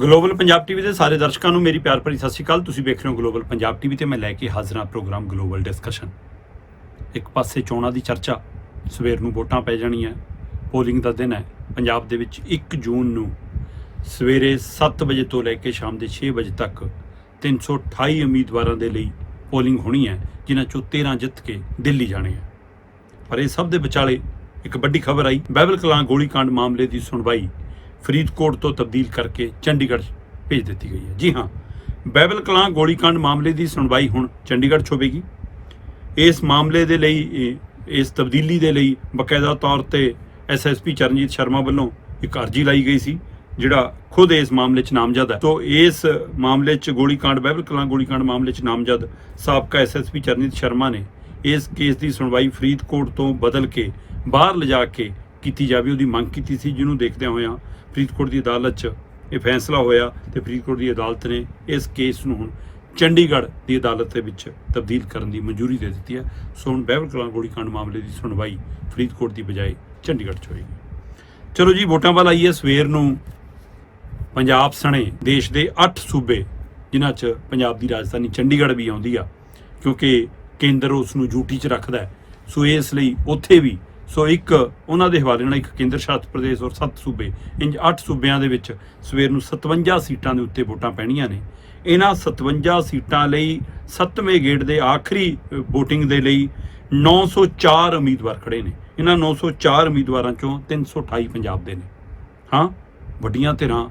Global Punjab TV ਦੇ ਸਾਰੇ ਦਰਸ਼ਕਾਂ ਨੂੰ ਮੇਰੀ ਪਿਆਰ ਭਰੀ ਸਤਿ ਸ਼੍ਰੀ ਅਕਾਲ। ਤੁਸੀਂ ਵੇਖ ਰਹੇ ਹੋ ਗਲੋਬਲ ਪੰਜਾਬ ਟੀਵੀ ਤੇ ਮੈਂ ਲੈ ਕੇ ਹਾਜ਼ਰਾਂ ਪ੍ਰੋਗਰਾਮ ਗਲੋਬਲ ਡਿਸਕਸ਼ਨ। ਇੱਕ ਪਾਸੇ ਚੋਣਾਂ ਦੀ ਚਰਚਾ, ਸਵੇਰ ਨੂੰ ਵੋਟਾਂ ਪੈ ਜਾਣੀਆਂ, ਪੋਲਿੰਗ ਦਾ ਦਿਨ ਹੈ। ਪੰਜਾਬ ਦੇ ਵਿੱਚ 1 ਜੂਨ ਨੂੰ ਸਵੇਰੇ 7 ਵਜੇ ਤੋਂ ਲੈ ਕੇ ਸ਼ਾਮ ਦੇ 6 ਵਜੇ ਤੱਕ 328 ਉਮੀਦਵਾਰਾਂ ਦੇ ਲਈ ਪੋਲਿੰਗ ਹੋਣੀ ਹੈ, ਜਿਨ੍ਹਾਂ ਚੋਂ 13 ਜਿੱਤ ਕੇ ਦਿੱਲੀ ਜਾਣੇ ਹੈ। ਪਰ ਇਹ ਸਭ ਦੇ ਵਿਚਾਲੇ ਇੱਕ ਵੱਡੀ ਖਬਰ ਆਈ। ਬਹਿਬਲ ਕਲਾਂ ਗੋਲੀकांड ਮਾਮਲੇ ਦੀ ਸੁਣਵਾਈ ਫਰੀਦਕੋਟ ਤੋਂ ਤਬਦੀਲ ਕਰਕੇ ਚੰਡੀਗੜ੍ਹ ਭੇਜ ਦਿੱਤੀ ਗਈ ਹੈ। ਜੀ ਹਾਂ ਬੈਬਲ ਕਲਾਂ ਗੋਲੀकांड ਮਾਮਲੇ ਦੀ ਸੁਣਵਾਈ ਹੁਣ ਚੰਡੀਗੜ੍ਹ 'ਚ ਹੋਵੇਗੀ। ਇਸ ਮਾਮਲੇ ਦੇ ਲਈ ਇਸ ਤਬਦੀਲੀ ਦੇ ਲਈ ਬਕਾਇਦਾ ਤੌਰ ਤੇ ਐਸਐਸਪੀ ਚਰਨਜੀਤ ਸ਼ਰਮਾ ਵੱਲੋਂ ਇੱਕ ਅਰਜ਼ੀ ਲਾਈ ਗਈ ਸੀ, ਜਿਹੜਾ ਖੁਦ ਇਸ ਮਾਮਲੇ 'ਚ ਨਾਮਜ਼ਦ ਹੈ। ਸੋ ਇਸ ਮਾਮਲੇ 'ਚ ਗੋਲੀकांड ਬਹਿਬਲ ਕਲਾਂ ਗੋਲੀकांड ਮਾਮਲੇ 'ਚ ਨਾਮਜ਼ਦ ਸਾਬਕਾ ਐਸਐਸਪੀ ਚਰਨਜੀਤ ਸ਼ਰਮਾ ਨੇ ਇਸ ਕੇਸ ਦੀ ਸੁਣਵਾਈ ਫਰੀਦਕੋਟ ਤੋਂ ਬਦਲ ਕੇ ਬਾਹਰ ਲਿਜਾ ਕੇ ਕੀਤੀ ਜਾਵੇ, ਉਹਦੀ ਮੰਗ ਕੀਤੀ ਸੀ, ਜਿਹਨੂੰ ਦੇਖਦਿਆਂ ਹੋਇਆਂ ਫਰੀਦਕੋਟ ਦੀ ਅਦਾਲਤ 'ਚ ਇਹ ਫੈਸਲਾ ਹੋਇਆ ਤੇ ਫਰੀਦਕੋਟ ਦੀ ਅਦਾਲਤ ਨੇ ਇਸ ਕੇਸ ਨੂੰ ਹੁਣ ਚੰਡੀਗੜ੍ਹ ਦੀ ਅਦਾਲਤ ਦੇ ਵਿੱਚ ਤਬਦੀਲ ਕਰਨ ਦੀ ਮਨਜ਼ੂਰੀ ਦੇ ਦਿੱਤੀ ਹੈ। ਸੋ ਹੁਣ ਬਾਈਬਲ ਕਲਾਂ ਗੋਲੀकांड ਮਾਮਲੇ ਦੀ ਸੁਣਵਾਈ ਫਰੀਦਕੋਟ ਦੀ ਬਜਾਏ ਚੰਡੀਗੜ੍ਹ 'ਚ ਹੋਏਗੀ। ਚਲੋ ਜੀ, ਵੋਟਾਂ ਵੱਲ ਆਈਏ। ਸਵੇਰ ਨੂੰ ਪੰਜਾਬ ਸਣੇ ਦੇਸ਼ ਦੇ 8 ਸੂਬੇ ਜਿਨ੍ਹਾਂ 'ਚ ਪੰਜਾਬ ਦੀ ਰਾਜਧਾਨੀ ਚੰਡੀਗੜ੍ਹ ਵੀ ਆਉਂਦੀ ਆ, ਕਿਉਂਕਿ ਕੇਂਦਰ ਉਸ ਨੂੰ ਡਿਊਟੀ 'ਚ ਰੱਖਦਾ ਸੋ ਇਸ ਲਈ ਉੱਥੇ ਵੀ ਸੋ ਇੱਕ ਉਹਨਾਂ ਦੇ ਹਵਾਲੇ ਨਾਲ ਇੱਕ ਕੇਂਦਰ ਸ਼ਾਸਿਤ ਪ੍ਰਦੇਸ਼ ਔਰ 7 ਸੂਬੇ ਇੰਜ 8 ਸੂਬਿਆਂ ਦੇ ਵਿੱਚ ਸਵੇਰ ਨੂੰ 57 ਸੀਟਾਂ ਦੇ ਉੱਤੇ ਵੋਟਾਂ ਪੈਣੀਆਂ ਨੇ। ਇਹਨਾਂ 57 ਸੀਟਾਂ ਲਈ 7ਵੇਂ ਗੇੜ ਦੇ ਆਖਰੀ ਅ, VOTING ਦੇ ਲਈ 904 ਉਮੀਦਵਾਰ ਖੜੇ ਨੇ। ਇਹਨਾਂ 904 ਉਮੀਦਵਾਰਾਂ ਚੋਂ 328 ਪੰਜਾਬ ਦੇ ਨੇ। ਹਾਂ ਵੱਡੀਆਂ ਧਿਰਾਂ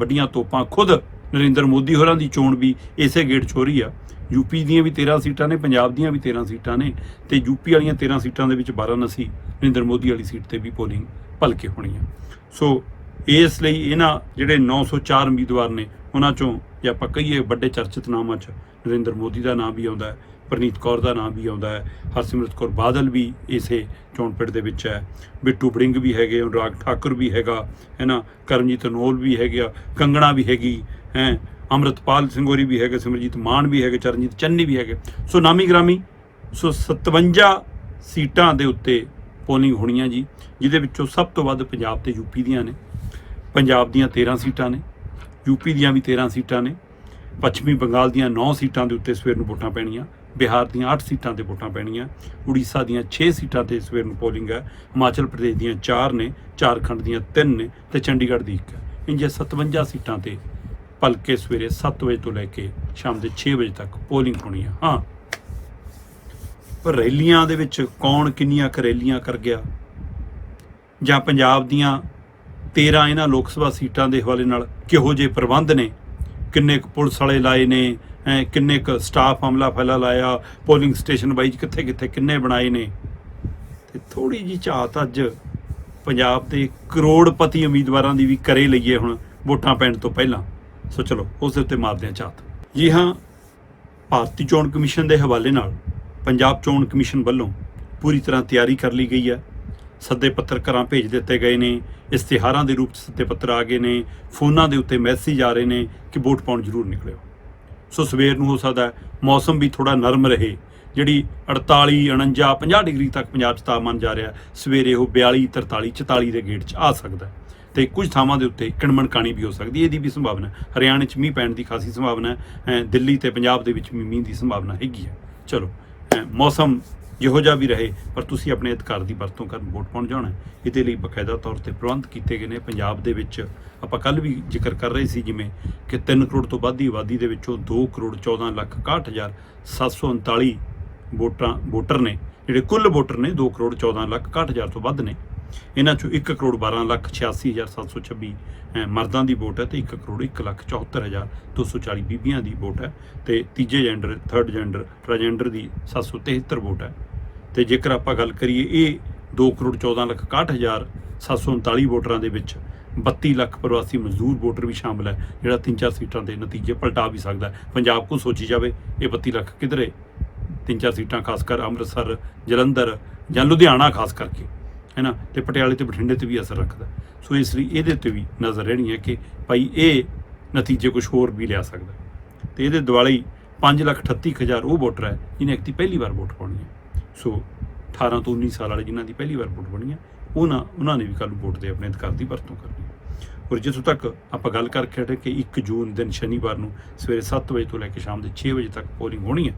ਵੱਡੀਆਂ ਤੋਪਾਂ ਖੁਦ ਨਰਿੰਦਰ ਮੋਦੀ ਹੋਰਾਂ ਦੀ ਚੋਣ ਵੀ ਇਸੇ ਗੇੜ 'ਚ ਹੋ ਰਹੀ ਆ। ਯੂਪੀ ਦੀਆਂ ਵੀ 13 ਸੀਟਾਂ ਨੇ, ਪੰਜਾਬ ਦੀਆਂ ਵੀ 13 ਸੀਟਾਂ ਨੇ ਤੇ ਯੂਪੀ ਵਾਲੀਆਂ 13 ਸੀਟਾਂ ਦੇ ਵਿੱਚ ਵਾਰਾਣਸੀ, ਨਰਿੰਦਰ ਮੋਦੀ ਵਾਲੀ ਸੀਟ ਤੇ ਵੀ ਪੋਲਿੰਗ ਭਲਕੇ ਹੋਣੀ ਹੈ ਸੋ ਇਸ ਲਈ ਇਹਨਾਂ ਜਿਹੜੇ 904 ਉਮੀਦਵਾਰ ਨੇ, ਉਹਨਾਂ ਚੋਂ ਜੇ ਆਪਾਂ ਕਹੀਏ ਵੱਡੇ ਚਰਚਿਤ ਨਾਮਾਂ 'ਚ ਨਰਿੰਦਰ ਮੋਦੀ ਦਾ ਨਾਮ ਵੀ ਆਉਂਦਾ ਹੈ, ਪ੍ਰਨੀਤ ਕੌਰ ਦਾ ਨਾਮ ਵੀ ਆਉਂਦਾ ਹੈ, ਹਰਸਿਮਰਤ ਕੌਰ ਬਾਦਲ ਵੀ ਇਸੇ ਚੋਣ ਪਿੰਡ ਦੇ ਵਿੱਚ ਹੈ, ਬਿੱਟੂ ਬੜਿੰਗ ਵੀ ਹੈਗੇ, ਅਨੁਰਾਗ ਠਾਕੁਰ ਵੀ ਹੈਗਾ, ਹੈ ਨਾ, ਕਰਮਜੀਤ ਅਨੋਲ ਵੀ ਹੈਗੇ ਆ, ਕੰਗਣਾ ਵੀ ਹੈਗੀ, ਹੈ ਅੰਮ੍ਰਿਤਪਾਲ ਸਿੰਘੋਰੀ ਵੀ ਹੈਗੇ, ਸਿਮਰਜੀਤ ਮਾਨ ਵੀ ਹੈਗੇ, ਚਰਨਜੀਤ ਚੰਨੀ ਵੀ ਹੈਗੇ। ਸੋ ਨਾਮੀ ਗ੍ਰਾਮੀ, ਸੋ 57 ਸੀਟਾਂ ਦੇ ਉੱਤੇ ਪੋਲਿੰਗ ਹੋਣੀਆਂ ਜੀ, ਜਿਹਦੇ ਵਿੱਚੋਂ ਸਭ ਤੋਂ ਵੱਧ ਪੰਜਾਬ ਤੇ ਯੂਪੀ ਦੀਆਂ ਨੇ। ਪੰਜਾਬ ਦੀਆਂ 13 ਸੀਟਾਂ ਨੇ ਯੂਪੀ ਦੀਆਂ ਵੀ 13 ਸੀਟਾਂ ਨੇ, ਪੱਛਮੀ ਬੰਗਾਲ ਦੀਆਂ 9 ਸੀਟਾਂ ਦੇ ਉੱਤੇ ਸਵੇਰ ਨੂੰ ਵੋਟਾਂ ਪੈਣੀਆਂ, ਬਿਹਾਰ ਦੀਆਂ 8 ਸੀਟਾਂ ਤੇ ਵੋਟਾਂ ਪੈਣੀਆਂ, ਉੜੀਸਾ ਦੀਆਂ 6 ਸੀਟਾਂ ਤੇ ਸਵੇਰ ਨੂੰ ਪੋਲਿੰਗ ਹੈ, ਹਿਮਾਚਲ ਪ੍ਰਦੇਸ਼ ਦੀਆਂ 4 ਨੇ, ਝਾਰਖੰਡ ਦੀਆਂ 3 ਨੇ ਤੇ ਚੰਡੀਗੜ੍ਹ ਦੀ ਇੱਕ ਹੈ। ਇੰਜ 57 ਸੀਟਾਂ ਤੇ ਭਲਕੇ ਸਵੇਰੇ 7 ਵਜੇ ਤੋਂ ਲੈ ਕੇ ਸ਼ਾਮ ਦੇ 6 ਵਜੇ ਤੱਕ ਪੋਲਿੰਗ ਹੋਣੀ ਹੈ ਹਾਂ। ਪਰ ਰੈਲੀਆਂ ਦੇ ਵਿੱਚ ਕੌਣ ਕਿੰਨੀਆਂ ਕੁ ਰੈਲੀਆਂ ਕਰ ਗਿਆ? ਜਾਂ ਪੰਜਾਬ ਦੀਆਂ 13 ਇਹਨਾਂ ਲੋਕ ਸਭਾ ਸੀਟਾਂ ਦੇ ਹਵਾਲੇ ਨਾਲ ਕਿਹੋ ਜਿਹੇ ਪ੍ਰਬੰਧ ਨੇ? ਕਿੰਨੇ ਕੁ ਪੁਲਿਸ ਵਾਲੇ ਲਾਏ ਨੇ? ਕਿੰਨੇ ਕੁ ਸਟਾਫ ਹਮਲਾ ਫੈਲਾ ਲਾਇਆ? ਪੋਲਿੰਗ ਸਟੇਸ਼ਨ ਵਾਈਜ਼ ਕਿੱਥੇ ਕਿੱਥੇ ਕਿੰਨੇ ਬਣਾਏ ਨੇ? ਤੇ ਥੋੜੀ ਜੀ ਝਾਤ ਅੱਜ ਪੰਜਾਬ ਦੇ ਕਰੋੜਪਤੀ ਉਮੀਦਵਾਰਾਂ ਦੀ ਵੀ ਕਰੇ ਲਈਏ ਹੁਣ ਵੋਟਾਂ ਪੈਣ ਤੋਂ ਪਹਿਲਾਂ। ਸੋ ਚਲੋ, ਉਸ ਦੇ ਉੱਤੇ ਮਾਰਦੇ ਹਾਂ ਝਾਤ। ਜੀ ਹਾਂ, ਭਾਰਤੀ ਚੋਣ ਕਮਿਸ਼ਨ ਦੇ ਹਵਾਲੇ ਨਾਲ ਪੰਜਾਬ ਚੋਣ ਕਮਿਸ਼ਨ ਵੱਲੋਂ ਪੂਰੀ ਤਰ੍ਹਾਂ ਤਿਆਰੀ ਕਰ ਲਈ ਗਈ ਹੈ। ਸੱਦੇ ਪੱਤਰ ਘਰਾਂ ਭੇਜ ਦਿੱਤੇ ਗਏ ਨੇ, ਇਸ਼ਤਿਹਾਰਾਂ ਦੇ ਰੂਪ 'ਚ ਸੱਦੇ ਪੱਤਰ ਆ ਗਏ ਨੇ, ਫੋਨਾਂ ਦੇ ਉੱਤੇ ਮੈਸੇਜ ਆ ਰਹੇ ਨੇ ਕਿ ਵੋਟ ਪਾਉਣ ਜ਼ਰੂਰ ਨਿਕਲਿਓ। ਸੋ ਸਵੇਰ ਨੂੰ ਹੋ ਸਕਦਾ ਮੌਸਮ ਵੀ ਥੋੜਾ ਨਰਮ ਰਹੇ, ਜਿਹੜੀ 48 49 50 ਡਿਗਰੀ ਤੱਕ ਪੰਜਾਬ 'ਚ ਤਾਪਮਾਨ ਜਾ ਰਿਹਾ ਸਵੇਰੇ ਉਹ 42 43 44 ਦੇ ਗੇਟ 'ਚ ਆ ਸਕਦਾ ਤੇ ਕੁਝ ਥਾਵਾਂ ਦੇ ਉੱਤੇ ਕਿਣਮਣ ਕਾਣੀ ਵੀ ਹੋ ਸਕਦੀ ਹੈ। ਇਹਦੀ ਵੀ ਸੰਭਾਵਨਾ ਹਰਿਆਣੇ 'ਚ ਮੀਂਹ ਪੈਣ ਦੀ ਖਾਸੀ ਸੰਭਾਵਨਾ ਹੈ। ਦਿੱਲੀ ਤੇ ਪੰਜਾਬ ਦੇ ਵਿੱਚ ਵੀ ਮੀਂਹ ਦੀ ਸੰਭਾਵਨਾ ਹੈਗੀ ਹੈ। ਚਲੋ ਅਹ ਮੌਸਮ ਜਿਹੋ ਜਿਹਾ ਵੀ ਰਹੇ, ਪਰ ਤੁਸੀਂ ਆਪਣੇ ਅਧਿਕਾਰ ਦੀ ਵਰਤੋਂ ਕਰਨ, ਵੋਟ ਪਾਉਣ ਜਾਣਾ ਇਹਦੇ ਲਈ ਬਕਾਇਦਾ ਤੌਰ ਤੇ ਪ੍ਰਬੰਧ ਕੀਤੇ ਗਏ ਨੇ। ਪੰਜਾਬ ਦੇ ਵਿੱਚ ਆਪਾਂ ਕੱਲ ਵੀ ਜ਼ਿਕਰ ਕਰ ਰਹੇ ਸੀ, ਜਿਵੇਂ ਕਿ 3 ਕਰੋੜ ਤੋਂ ਵੱਧ ਦੀ ਆਬਾਦੀ ਦੇ ਵਿੱਚੋਂ 2 ਕਰੋੜ 14 ਲੱਖ 61 ਹਜ਼ਾਰ 739 ਵੋਟਾਂ, ਵੋਟਰ ਨੇ। ਜਿਹੜੇ ਕੁੱਲ ਵੋਟਰ ਨੇ 2 ਕਰੋੜ 14 ਲੱਖ 61 ਹਜ਼ਾਰ ਤੋਂ ਵੱਧ ਨੇ। ਇਹਨਾਂ ਚੋਂ 1 ਕਰੋੜ 12 ਲੱਖ 86 ਹਜ਼ਾਰ 726 ਅਹ, ਮਰਦਾਂ ਦੀ ਵੋਟ ਹੈ ਤੇ 1 ਕਰੋੜ 1 ਲੱਖ 74 ਹਜ਼ਾਰ 240 ਬੀਬੀਆਂ ਦੀ ਵੋਟ ਹੈ ਤੇ ਤੀਜੇ ਜੈਂਡਰ ਥਰਡ ਜੈਂਡਰ ਟ੍ਰਾਂਜੈਂਡਰ ਦੀ 773 ਵੋਟ ਹੈ। ਤੇ ਜੇਕਰ ਆਪਾਂ ਗੱਲ ਕਰੀਏ ਇਹ 2 ਕਰੋੜ 14 ਲੱਖ 61 ਹਜ਼ਾਰ 739 ਵੋਟਰਾਂ ਦੇ ਵਿੱਚ 32 ਲੱਖ ਪ੍ਰਵਾਸੀ ਮਜ਼ਦੂਰ ਵੋਟਰ ਵੀ ਸ਼ਾਮਲ ਹੈ ਜਿਹੜਾ ਤਿੰਨ ਚਾਰ ਸੀਟਾਂ ਦੇ ਨਤੀਜੇ ਪਲਟਾ ਵੀ ਸਕਦਾ ਹੈ। ਪੰਜਾਬ ਕੋ ਸੋਚੀ ਜਾਵੇ ਇਹ 32 ਲੱਖ ਕਿਧਰੇ? ਤਿੰਨ ਚਾਰ ਸੀਟਾਂ ਖਾਸ ਕਰ ਅੰਮ੍ਰਿਤਸਰ ਜਲੰਧਰ ਜਾਂ ਲੁਧਿਆਣਾ ਖਾਸ ਕਰਕੇ। ਹੈ ਨਾ ਤੇ ਪਟਿਆਲੇ ਤੇ ਬਠਿੰਡੇ ਤੇ ਵੀ ਅਸਰ ਰੱਖਦਾ। ਸੋ ਇਸ ਲਈ ਇਹਦੇ ਤੇ ਵੀ ਨਜ਼ਰ ਰਹਿਣੀ ਹੈ ਕਿ ਭਾਈ ਇਹ ਨਤੀਜੇ ਕੁਝ ਹੋਰ ਵੀ ਲਿਆ ਸਕਦਾ। ਤੇ ਇਹਦੇ ਦੁਆਲੇ ਹੀ 538000 ਉਹ ਵੋਟਰ ਹੈ ਜਿਹਨੇ ਇੱਕ ਦੀ ਪਹਿਲੀ ਵਾਰ ਵੋਟ ਪਾਉਣੀ ਹੈ। ਸੋ 18 ਤੋਂ 19 ਸਾਲ ਵਾਲੇ ਜਿਨ੍ਹਾਂ ਦੀ ਪਹਿਲੀ ਵਾਰ ਵੋਟ ਪਾਉਣੀ ਹੈ, ਉਹਨਾਂ ਉਹਨਾਂ ਨੇ ਵੀ ਕੱਲ੍ਹ ਨੂੰ ਵੋਟ ਦੇ ਆਪਣੇ ਅਧਿਕਾਰ ਦੀ ਵਰਤੋਂ ਕਰਨੀ ਹੈ। ਔਰ ਜਿੱਥੋਂ ਤੱਕ ਆਪਾਂ ਗੱਲ ਕਰਕੇ ਹਟੇ ਕਿ 1 ਜੂਨ ਦਿਨ ਸ਼ਨੀਵਾਰ ਨੂੰ ਸਵੇਰੇ 7 ਵਜੇ ਤੋਂ ਲੈ ਕੇ ਸ਼ਾਮ ਦੇ 6 ਵਜੇ ਤੱਕ ਪੋਲਿੰਗ ਹੋਣੀ ਹੈ।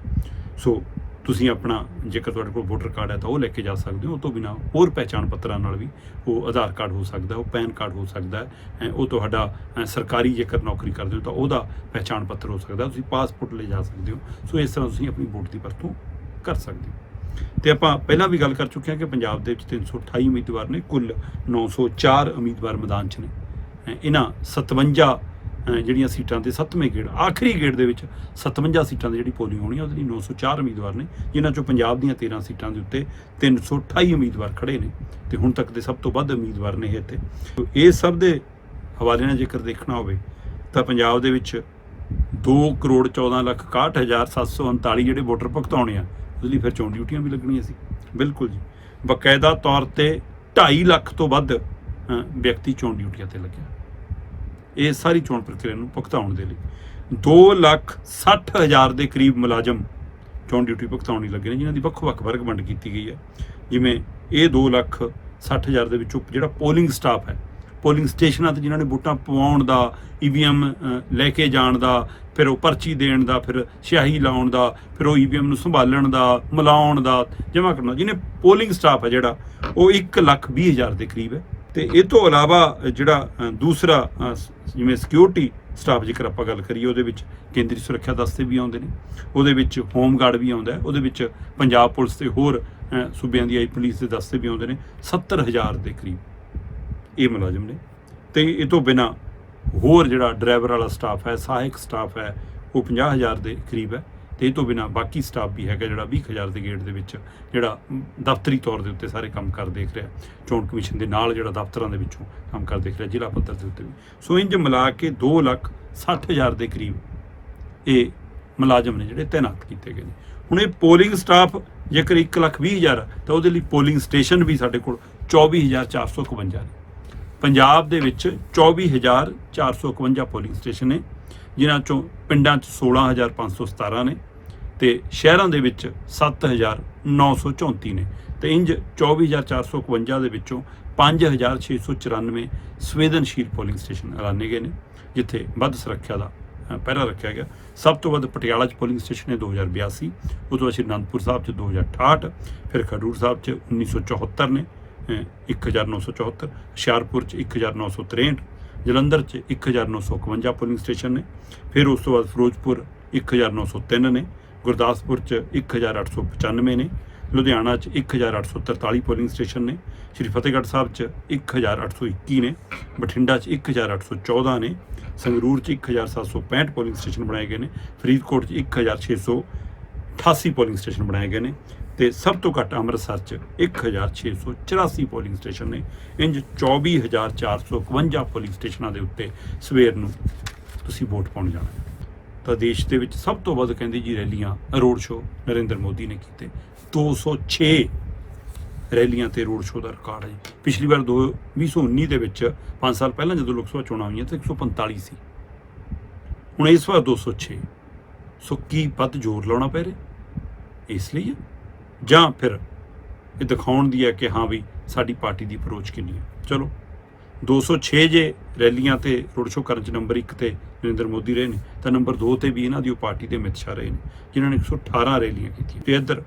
ਸੋ ਤੁਸੀਂ ਆਪਣਾ ਜੇਕਰ ਤੁਹਾਡੇ ਕੋਲ ਵੋਟਰ ਕਾਰਡ ਹੈ ਤਾਂ ਉਹ ਲੈ ਕੇ ਜਾ ਸਕਦੇ ਹੋ, ਉਹ ਤੋਂ ਬਿਨਾ ਹੋਰ ਪਹਿਚਾਣ ਪੱਤਰਾਂ ਨਾਲ ਵੀ ਉਹ ਆਧਾਰ ਕਾਰਡ ਹੋ ਸਕਦਾ, ਉਹ ਪੈਨ ਕਾਰਡ ਹੋ ਸਕਦਾ ਹੈ, ਉਹ ਤੁਹਾਡਾ ਸਰਕਾਰੀ ਜੇਕਰ ਨੌਕਰੀ ਕਰਦੇ ਹੋ ਤਾਂ ਉਹਦਾ ਪਹਿਚਾਣ ਪੱਤਰ ਹੋ ਸਕਦਾ, ਤੁਸੀਂ ਪਾਸਪੋਰਟ ਲੈ ਜਾ ਸਕਦੇ ਹੋ। ਸੋ ਇਸ ਤਰ੍ਹਾਂ ਤੁਸੀਂ ਆਪਣੀ ਵੋਟ ਦੀ ਵਰਤੋਂ ਕਰ ਸਕਦੇ ਹੋ। ਤੇ ਆਪਾਂ ਪਹਿਲਾਂ ਵੀ ਗੱਲ ਕਰ ਚੁੱਕੇ ਹਾਂ ਕਿ ਪੰਜਾਬ ਦੇ ਵਿੱਚ 328 ਉਮੀਦਵਾਰ ਨੇ, ਕੁੱਲ 904 ਉਮੀਦਵਾਰ ਮੈਦਾਨ 'ਚ ਨੇ। ਇਹਨਾਂ 57 ਜਿਹੜੀਆਂ ਸੀਟਾਂ 'ਤੇ 7ਵੇਂ ਗੇੜ, ਆਖਰੀ ਗੇੜ ਦੇ ਵਿੱਚ 57 ਸੀਟਾਂ ਦੀ ਜਿਹੜੀ ਪੋਲਿੰਗ ਹੋਣੀ ਹੈ ਉਹਦੇ ਲਈ 904 ਉਮੀਦਵਾਰ ਨੇ, ਜਿਨ੍ਹਾਂ ਚੋਂ ਪੰਜਾਬ ਦੀਆਂ 13 ਸੀਟਾਂ ਦੇ ਉੱਤੇ 328 ਉਮੀਦਵਾਰ ਖੜੇ ਨੇ ਤੇ ਹੁਣ ਤੱਕ ਦੇ ਸਭ ਤੋਂ ਵੱਧ ਉਮੀਦਵਾਰ ਨੇ ਇਹ ਤੇ ਇਹ ਸਭ ਦੇ ਹਵਾਲੇ ਨਾਲ ਜੇਕਰ ਦੇਖਣਾ ਹੋਵੇ, ਤਾਂ ਪੰਜਾਬ ਦੇ ਵਿੱਚ 2 ਕਰੋੜ 14 ਲੱਖ 61739 ਜਿਹੜੇ ਵੋਟਰ ਭੁਗਤਾਉਣੇ ਆ, ਉਹਦੇ ਲਈ ਫਿਰ ਚੋਣ ਡਿਊਟੀਆਂ ਵੀ ਲੱਗਣੀਆਂ ਸੀ। ਬਿਲਕੁਲ ਜੀ। ਬਕਾਇਦਾ ਤੌਰ ਤੇ 2.5 ਲੱਖ ਤੋਂ ਵੱਧ ਵਿਅਕਤੀ ਚੋਣ ਡਿਊਟੀਆਂ ਤੇ ਲੱਗਿਆ ਇਹ ਸਾਰੀ ਚੋਣ ਪ੍ਰਕਿਰਿਆ ਨੂੰ ਭੁਗਤਾਉਣ ਦੇ ਲਈ। 2 ਲੱਖ 60 ਹਜ਼ਾਰ ਦੇ ਕਰੀਬ ਮੁਲਾਜ਼ਮ ਚੋਣ ਡਿਊਟੀ ਭੁਗਤਾਉਣ ਲਈ ਲੱਗੇ ਨੇ, ਜਿਨ੍ਹਾਂ ਦੀ ਵੱਖ-ਵੱਖ ਵਰਗ ਵੰਡ ਕੀਤੀ ਗਈ ਹੈ। ਜਿਵੇਂ ਇਹ 2 ਲੱਖ 60 ਹਜ਼ਾਰ ਦੇ ਵਿੱਚੋਂ ਜਿਹੜਾ ਪੋਲਿੰਗ ਸਟਾਫ ਹੈ, ਪੋਲਿੰਗ ਸਟੇਸ਼ਨਾਂ ਤੇ ਜਿਨ੍ਹਾਂ ਨੇ ਵੋਟਾਂ ਪਵਾਉਣ ਦਾ ਈਵੀਐਮ ਲੈ ਕੇ ਜਾਣ ਦਾ, ਫਿਰ ਉਹ ਪਰਚੀ ਦੇਣ ਦਾ, ਫਿਰ ਸਿਆਹੀ ਲਾਉਣ ਦਾ, ਫਿਰ ਉਹ ਈਵੀਐਮ ਨੂੰ ਸੰਭਾਲਣ ਦਾ, ਮਿਲਾਉਣ ਦਾ, ਜਮ੍ਹਾਂ ਕਰਨਾ। ਜਿਹਨੇ ਪੋਲਿੰਗ ਸਟਾਫ ਹੈ ਜਿਹੜਾ, ਉਹ 1 ਲੱਖ 20 ਹਜ਼ਾਰ ਦੇ ਕਰੀਬ ਹੈ। ਤੇ ਇਹ ਤੋਂ ਇਲਾਵਾ ਜਿਹੜਾ ਦੂਸਰਾ ਜਿਵੇਂ ਸਿਕਿਉਰਿਟੀ ਸਟਾਫ ਜੇਕਰ ਆਪਾਂ ਗੱਲ ਕਰੀਏ, ਉਹਦੇ ਵਿੱਚ ਕੇਂਦਰੀ ਸੁਰੱਖਿਆ ਦਸਤੇ ਵੀ ਆਉਂਦੇ ਨੇ। ਉਹਦੇ ਵਿੱਚ ਹੋਮ ਗਾਰਡ ਵੀ ਆਉਂਦਾ ਉਹਦੇ ਵਿੱਚ ਪੰਜਾਬ ਪੁਲਿਸ ਤੇ ਹੋਰ ਸੂਬਿਆਂ ਦੀ ਆਈ ਪੁਲਿਸ ਦੇ ਦਸਤੇ ਵੀ ਆਉਂਦੇ ਨੇ। 70000 ਦੇ ਕਰੀਬ ਇਹ ਮੁਲਾਜ਼ਮ ਨੇ। ਤੇ ਇਹ ਤੋਂ ਬਿਨਾ ਹੋਰ ਜਿਹੜਾ ਡਰਾਈਵਰ ਵਾਲਾ ਸਟਾਫ ਹੈ, ਸਹਾਇਕ ਸਟਾਫ ਹੈ, ਉਹ 50000 ਦੇ ਕਰੀਬ ਹੈ। ਇਹ ਤੋਂ ਬਿਨਾ ਬਾਕੀ ਸਟਾਫ ਵੀ ਹੈਗਾ ਜਿਹੜਾ 20000 ਦੇ ਗੇਟ ਦੇ ਵਿੱਚ ਜਿਹੜਾ ਦਫ਼ਤਰੀ ਤੌਰ ਦੇ ਉੱਤੇ ਸਾਰੇ ਕੰਮ ਕਰ ਦੇਖ ਰਿਹਾ, ਚੋਣ ਕਮਿਸ਼ਨ ਦੇ ਨਾਲ ਜਿਹੜਾ ਦਫ਼ਤਰਾਂ ਦੇ ਵਿੱਚੋਂ ਕੰਮ ਕਰ ਦੇਖ ਰਿਹਾ, ਜ਼ਿਲ੍ਹਾ ਪੱਧਰ ਦੇ ਉੱਤੇ ਵੀ। ਸੋ ਇੰਜ ਮਿਲਾ ਕੇ 2 ਲੱਖ 60000 ਦੇ ਕਰੀਬ ਇਹ ਮੁਲਾਜ਼ਮ ਨੇ ਜਿਹੜੇ ਤਾਇਨਾਤ ਕੀਤੇ ਗਏ ਨੇ। ਹੁਣ ਇਹ ਪੋਲਿੰਗ ਸਟਾਫ ਜੇਕਰ 1 ਲੱਖ 20 ਹਜ਼ਾਰ, ਤਾਂ ਉਹਦੇ ਲਈ ਪੋਲਿੰਗ ਸਟੇਸ਼ਨ ਵੀ ਸਾਡੇ ਕੋਲ 24451 ਨੇ। ਪੰਜਾਬ ਦੇ ਵਿੱਚ 24451 ਪੋਲਿੰਗ ਸਟੇਸ਼ਨ ਨੇ, ਜਿਨ੍ਹਾਂ ਚੋਂ ਪਿੰਡਾਂ 'ਚ 16517 ਨੇ। ਤੇ ਸ਼ਹਿਰਾਂ ਦੇ ਵਿੱਚ 7934 ਨੇ ਤੇ ਇੰਜ 24451 ਦੇ ਵਿੱਚੋਂ 5694 ਸੰਵੇਦਨਸ਼ੀਲ ਪੋਲਿੰਗ ਸਟੇਸ਼ਨ ਐਲਾਨੇ ਗਏ ਨੇ ਜਿੱਥੇ ਵੱਧ ਸੁਰੱਖਿਆ ਦਾ ਪਹਿਰਾ ਰੱਖਿਆ ਗਿਆ। ਸਭ ਤੋਂ ਵੱਧ ਪਟਿਆਲਾ 'ਚ ਪੋਲਿੰਗ ਸਟੇਸ਼ਨ ਨੇ 2082 ਉਹ ਤੋਂ ਬਾਅਦ ਸ਼੍ਰੀ ਅਨੰਦਪੁਰ ਸਾਹਿਬ 'ਚ 2068 ਫਿਰ ਖਡੂਰ ਸਾਹਿਬ 'ਚ 1974 ਨੇ ਅ, 1974 ਹੁਸ਼ਿਆਰਪੁਰ 'ਚ 1963 ਜਲੰਧਰ 'ਚ 1951 ਪੋਲਿੰਗ ਸਟੇਸ਼ਨ ਨੇ ਫਿਰ ਉਸ ਤੋਂ ਬਾਅਦ ਫਿਰੋਜ਼ਪੁਰ 1903 ਨੇ ਗੁਰਦਾਸਪੁਰ 'ਚ 1895 ਨੇ, ਲੁਧਿਆਣਾ 'ਚ 1843 ਪੋਲਿੰਗ ਸਟੇਸ਼ਨ ਨੇ, ਸ਼੍ਰੀ ਫਤਿਹਗੜ੍ਹ ਸਾਹਿਬ 'ਚ 1821 ਨੇ, ਬਠਿੰਡਾ 'ਚ 1814 ਨੇ, ਸੰਗਰੂਰ 'ਚ 1765 ਪੋਲਿੰਗ ਸਟੇਸ਼ਨ ਬਣਾਏ ਗਏ ਨੇ, ਫਰੀਦਕੋਟ 'ਚ 1688 ਪੋਲਿੰਗ ਸਟੇਸ਼ਨ ਬਣਾਏ ਗਏ ਨੇ ਤੇ ਸਭ ਤੋਂ ਘੱਟ ਅੰਮ੍ਰਿਤਸਰ 'ਚ 1684 ਪੋਲਿੰਗ ਸਟੇਸ਼ਨ ਨੇ ਇੰਜ 24451 ਪੋਲਿੰਗ ਸਟੇਸ਼ਨਾਂ ਦੇ ਉੱਤੇ ਸਵੇਰ ਨੂੰ ਤੁਸੀਂ ਵੋਟ ਪਾਉਣ ਜਾਣਾ ਤਾਂ ਦੇਸ਼ ਦੇ ਵਿੱਚ ਸਭ ਤੋਂ ਵੱਧ ਕਹਿੰਦੇ ਜੀ ਰੈਲੀਆਂ ਰੋਡ ਸ਼ੋ ਨਰਿੰਦਰ ਮੋਦੀ ਨੇ ਕੀਤੇ। 206 ਰੈਲੀਆਂ ਤੇ ਰੋਡ ਸ਼ੋ ਦਾ ਰਿਕਾਰਡ ਹੈ ਜੀ। ਪਿਛਲੀ ਵਾਰ ਦੋ 2019 ਦੇ ਵਿੱਚ 5 ਸਾਲ ਪਹਿਲਾਂ ਜਦੋਂ ਲੋਕ ਸਭਾ ਚੋਣਾਂ ਹੋਈਆਂ ਤਾਂ 145 ਸੀ ਹੁਣ ਇਸ ਵਾਰ 206 ਸੋ ਕੀ ਵੱਧ ਜ਼ੋਰ ਲਾਉਣਾ ਪੈ ਰਿਹਾ? ਇਸ ਲਈ ਜਾਂ ਫਿਰ ਇਹ ਦਿਖਾਉਣ ਦੀ ਹੈ ਕਿ ਹਾਂ ਵੀ ਸਾਡੀ ਪਾਰਟੀ ਦੀ ਅਪਰੋਚ ਕਿੰਨੀ ਹੈ। ਚਲੋ। 206 ਜੇ ਰੈਲੀਆਂ ਤੇ ਰੋਡ ਸ਼ੋਅ ਕਰਨ ਚ ਨੰਬਰ 1 ਤੇ ਨਰਿੰਦਰ ਮੋਦੀ ਰਹੇ ਨੇ, ਤਾਂ ਨੰਬਰ 2 ਤੇ ਵੀ ਇਹਨਾਂ ਦੀ ਉਹ ਪਾਰਟੀ ਦੇ ਅਮਿਤ ਸ਼ਾਹ ਰਹੇ ਨੇ, ਜਿਨ੍ਹਾਂ ਨੇ 118 ਰੈਲੀਆਂ ਕੀਤੀਆਂ। ਤੇ ਇੱਧਰ